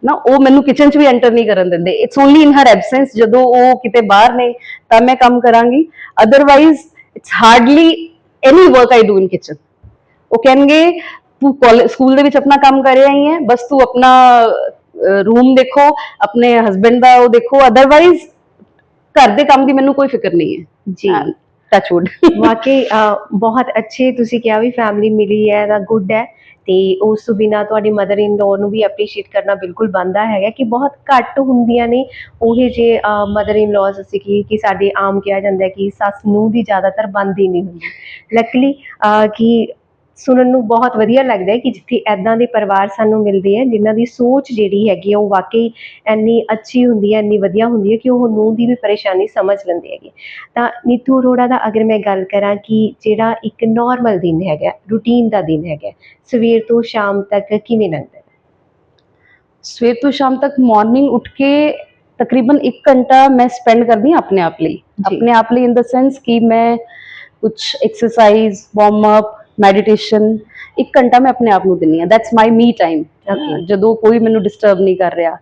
ਨਾ ਉਹ ਮੈਨੂੰ ਕਿਚਨ 'ਚ ਵੀ ਐਂਟਰ ਨਹੀਂ ਕਰਨ ਦਿੰਦੇ। It's only in her absence ਜਦੋਂ ਉਹ ਕਿਤੇ ਬਾਹਰ ਨੇ ਤਾਂ ਮੈਂ ਕੰਮ ਕਰਾਂਗੀ। Otherwise it's hardly any work I do in kitchen ਉਹ ਕਹਿਣਗੇ ਤੂੰ ਕਾਲਜ ਸਕੂਲ ਦੇ ਵਿੱਚ ਆਪਣਾ ਕੰਮ ਕਰ ਰਿਹਾ ਹੀ ਬਸ ਤੂੰ ਆਪਣਾ ਰੂਮ ਦੇਖੋ ਆਪਣੇ ਹਸਬੰਡ ਦਾ ਉਹ ਦੇਖੋ ਅਦਰਵਾਈਜ਼ ਘਰ ਦੇ ਕੰਮ ਦੀ ਮੈਨੂੰ ਕੋਈ ਫਿਕਰ ਨਹੀਂ ਹੈ। ਜੀ। ਟੱਚ ਵੁੱਡ ਵਾਕਈ ਬਹੁਤ ਅੱਛੇ ਤੁਸੀਂ ਕਿਹਾ ਵੀ ਫੈਮਿਲੀ ਮਿਲੀ ਹੈ ਤਾਂ ਗੁੱਡ ਹੈ। ਤੇ ਉਸ ਤੋਂ ਬਿਨਾ ਤੁਹਾਡੀ ਮਦਰ ਇਨ ਲਾਅ ਨੂੰ ਵੀ ਅਪਰੀਸ਼ੀਏਟ ਕਰਨਾ ਬਿਲਕੁਲ ਬਣਦਾ ਹੈਗਾ ਕਿ ਬਹੁਤ ਘੱਟ ਹੁੰਦੀਆਂ ਨੇ ਉਹ ਜੇ ਮਦਰ ਇਨ ਲਾਅਸ ਅਸੀਂ ਕੀ ਕਿ ਸਾਡੇ ਆਮ ਕਿਹਾ ਜਾਂਦਾ ਹੈ ਕਿ ਸੱਸ ਨੂੰ ਦੀ ਜ਼ਿਆਦਾਤਰ ਬਣਦੀ ਨਹੀਂ ਹੁੰਦੀ। ਲੱਕਲੀ ਕਿ ਸੁਣਨ ਨੂੰ ਬਹੁਤ ਵਧੀਆ ਲੱਗਦਾ ਹੈ ਕਿ ਜਿੱਥੇ ਐਦਾਂ ਦੇ ਪਰਿਵਾਰ ਸਾਨੂੰ ਮਿਲਦੇ ਆ ਜਿਨ੍ਹਾਂ ਦੀ ਸੋਚ ਜਿਹੜੀ ਹੈਗੀ ਆ ਉਹ ਵਾਕਈ ਇੰਨੀ ਅੱਛੀ ਹੁੰਦੀ ਹੈ ਇੰਨੀ ਵਧੀਆ ਹੁੰਦੀ ਹੈ ਕਿ ਉਹ ਨੂੰਹ ਦੀ ਵੀ ਪਰੇਸ਼ਾਨੀ ਸਮਝ ਲੈਂਦੇ ਹੈਗੇ ਤਾਂ ਨੀਤੂ ਅਰੋੜਾ ਦਾ ਅਗਰ ਮੈਂ ਗੱਲ ਕਰਾਂ ਕਿ ਜਿਹੜਾ ਇੱਕ ਨਾਰਮਲ ਦਿਨ ਹੈਗਾ ਰੂਟੀਨ ਦਾ ਦਿਨ ਹੈਗਾ ਸਵੇਰ ਤੋਂ ਸ਼ਾਮ ਤੱਕ ਕਿਵੇਂ ਲੰਘਦਾ ਹੈ? ਸਵੇਰ ਤੋਂ ਸ਼ਾਮ ਤੱਕ ਮਾਰਨਿੰਗ ਉੱਠ ਕੇ ਤਕਰੀਬਨ 1 ਘੰਟਾ ਮੈਂ ਸਪੈਂਡ ਕਰਦੀ ਹਾਂ ਆਪਣੇ ਆਪ ਲਈ। ਆਪਣੇ ਆਪ ਲਈ ਇਨ ਦਾ ਸੈਂਸ ਕਿ ਮੈਂ ਕੁਝ ਐਕਸਰਸਾਈਜ਼ ਵਾਰਮ ਅਪ ਮੈਡੀਟੇਸ਼ਨ 1 ਘੰਟਾ ਮੈਂ ਆਪਣੇ ਆਪ ਨੂੰ ਦਿੰਨੀ ਆ ਦੈਟਸ ਮਾਈ ਮੀ ਟਾਈਮ. ਜਦੋਂ ਕੋਈ ਮੈਨੂੰ ਡਿਸਟਰਬ ਨਹੀਂ ਕਰ ਰਿਹਾ।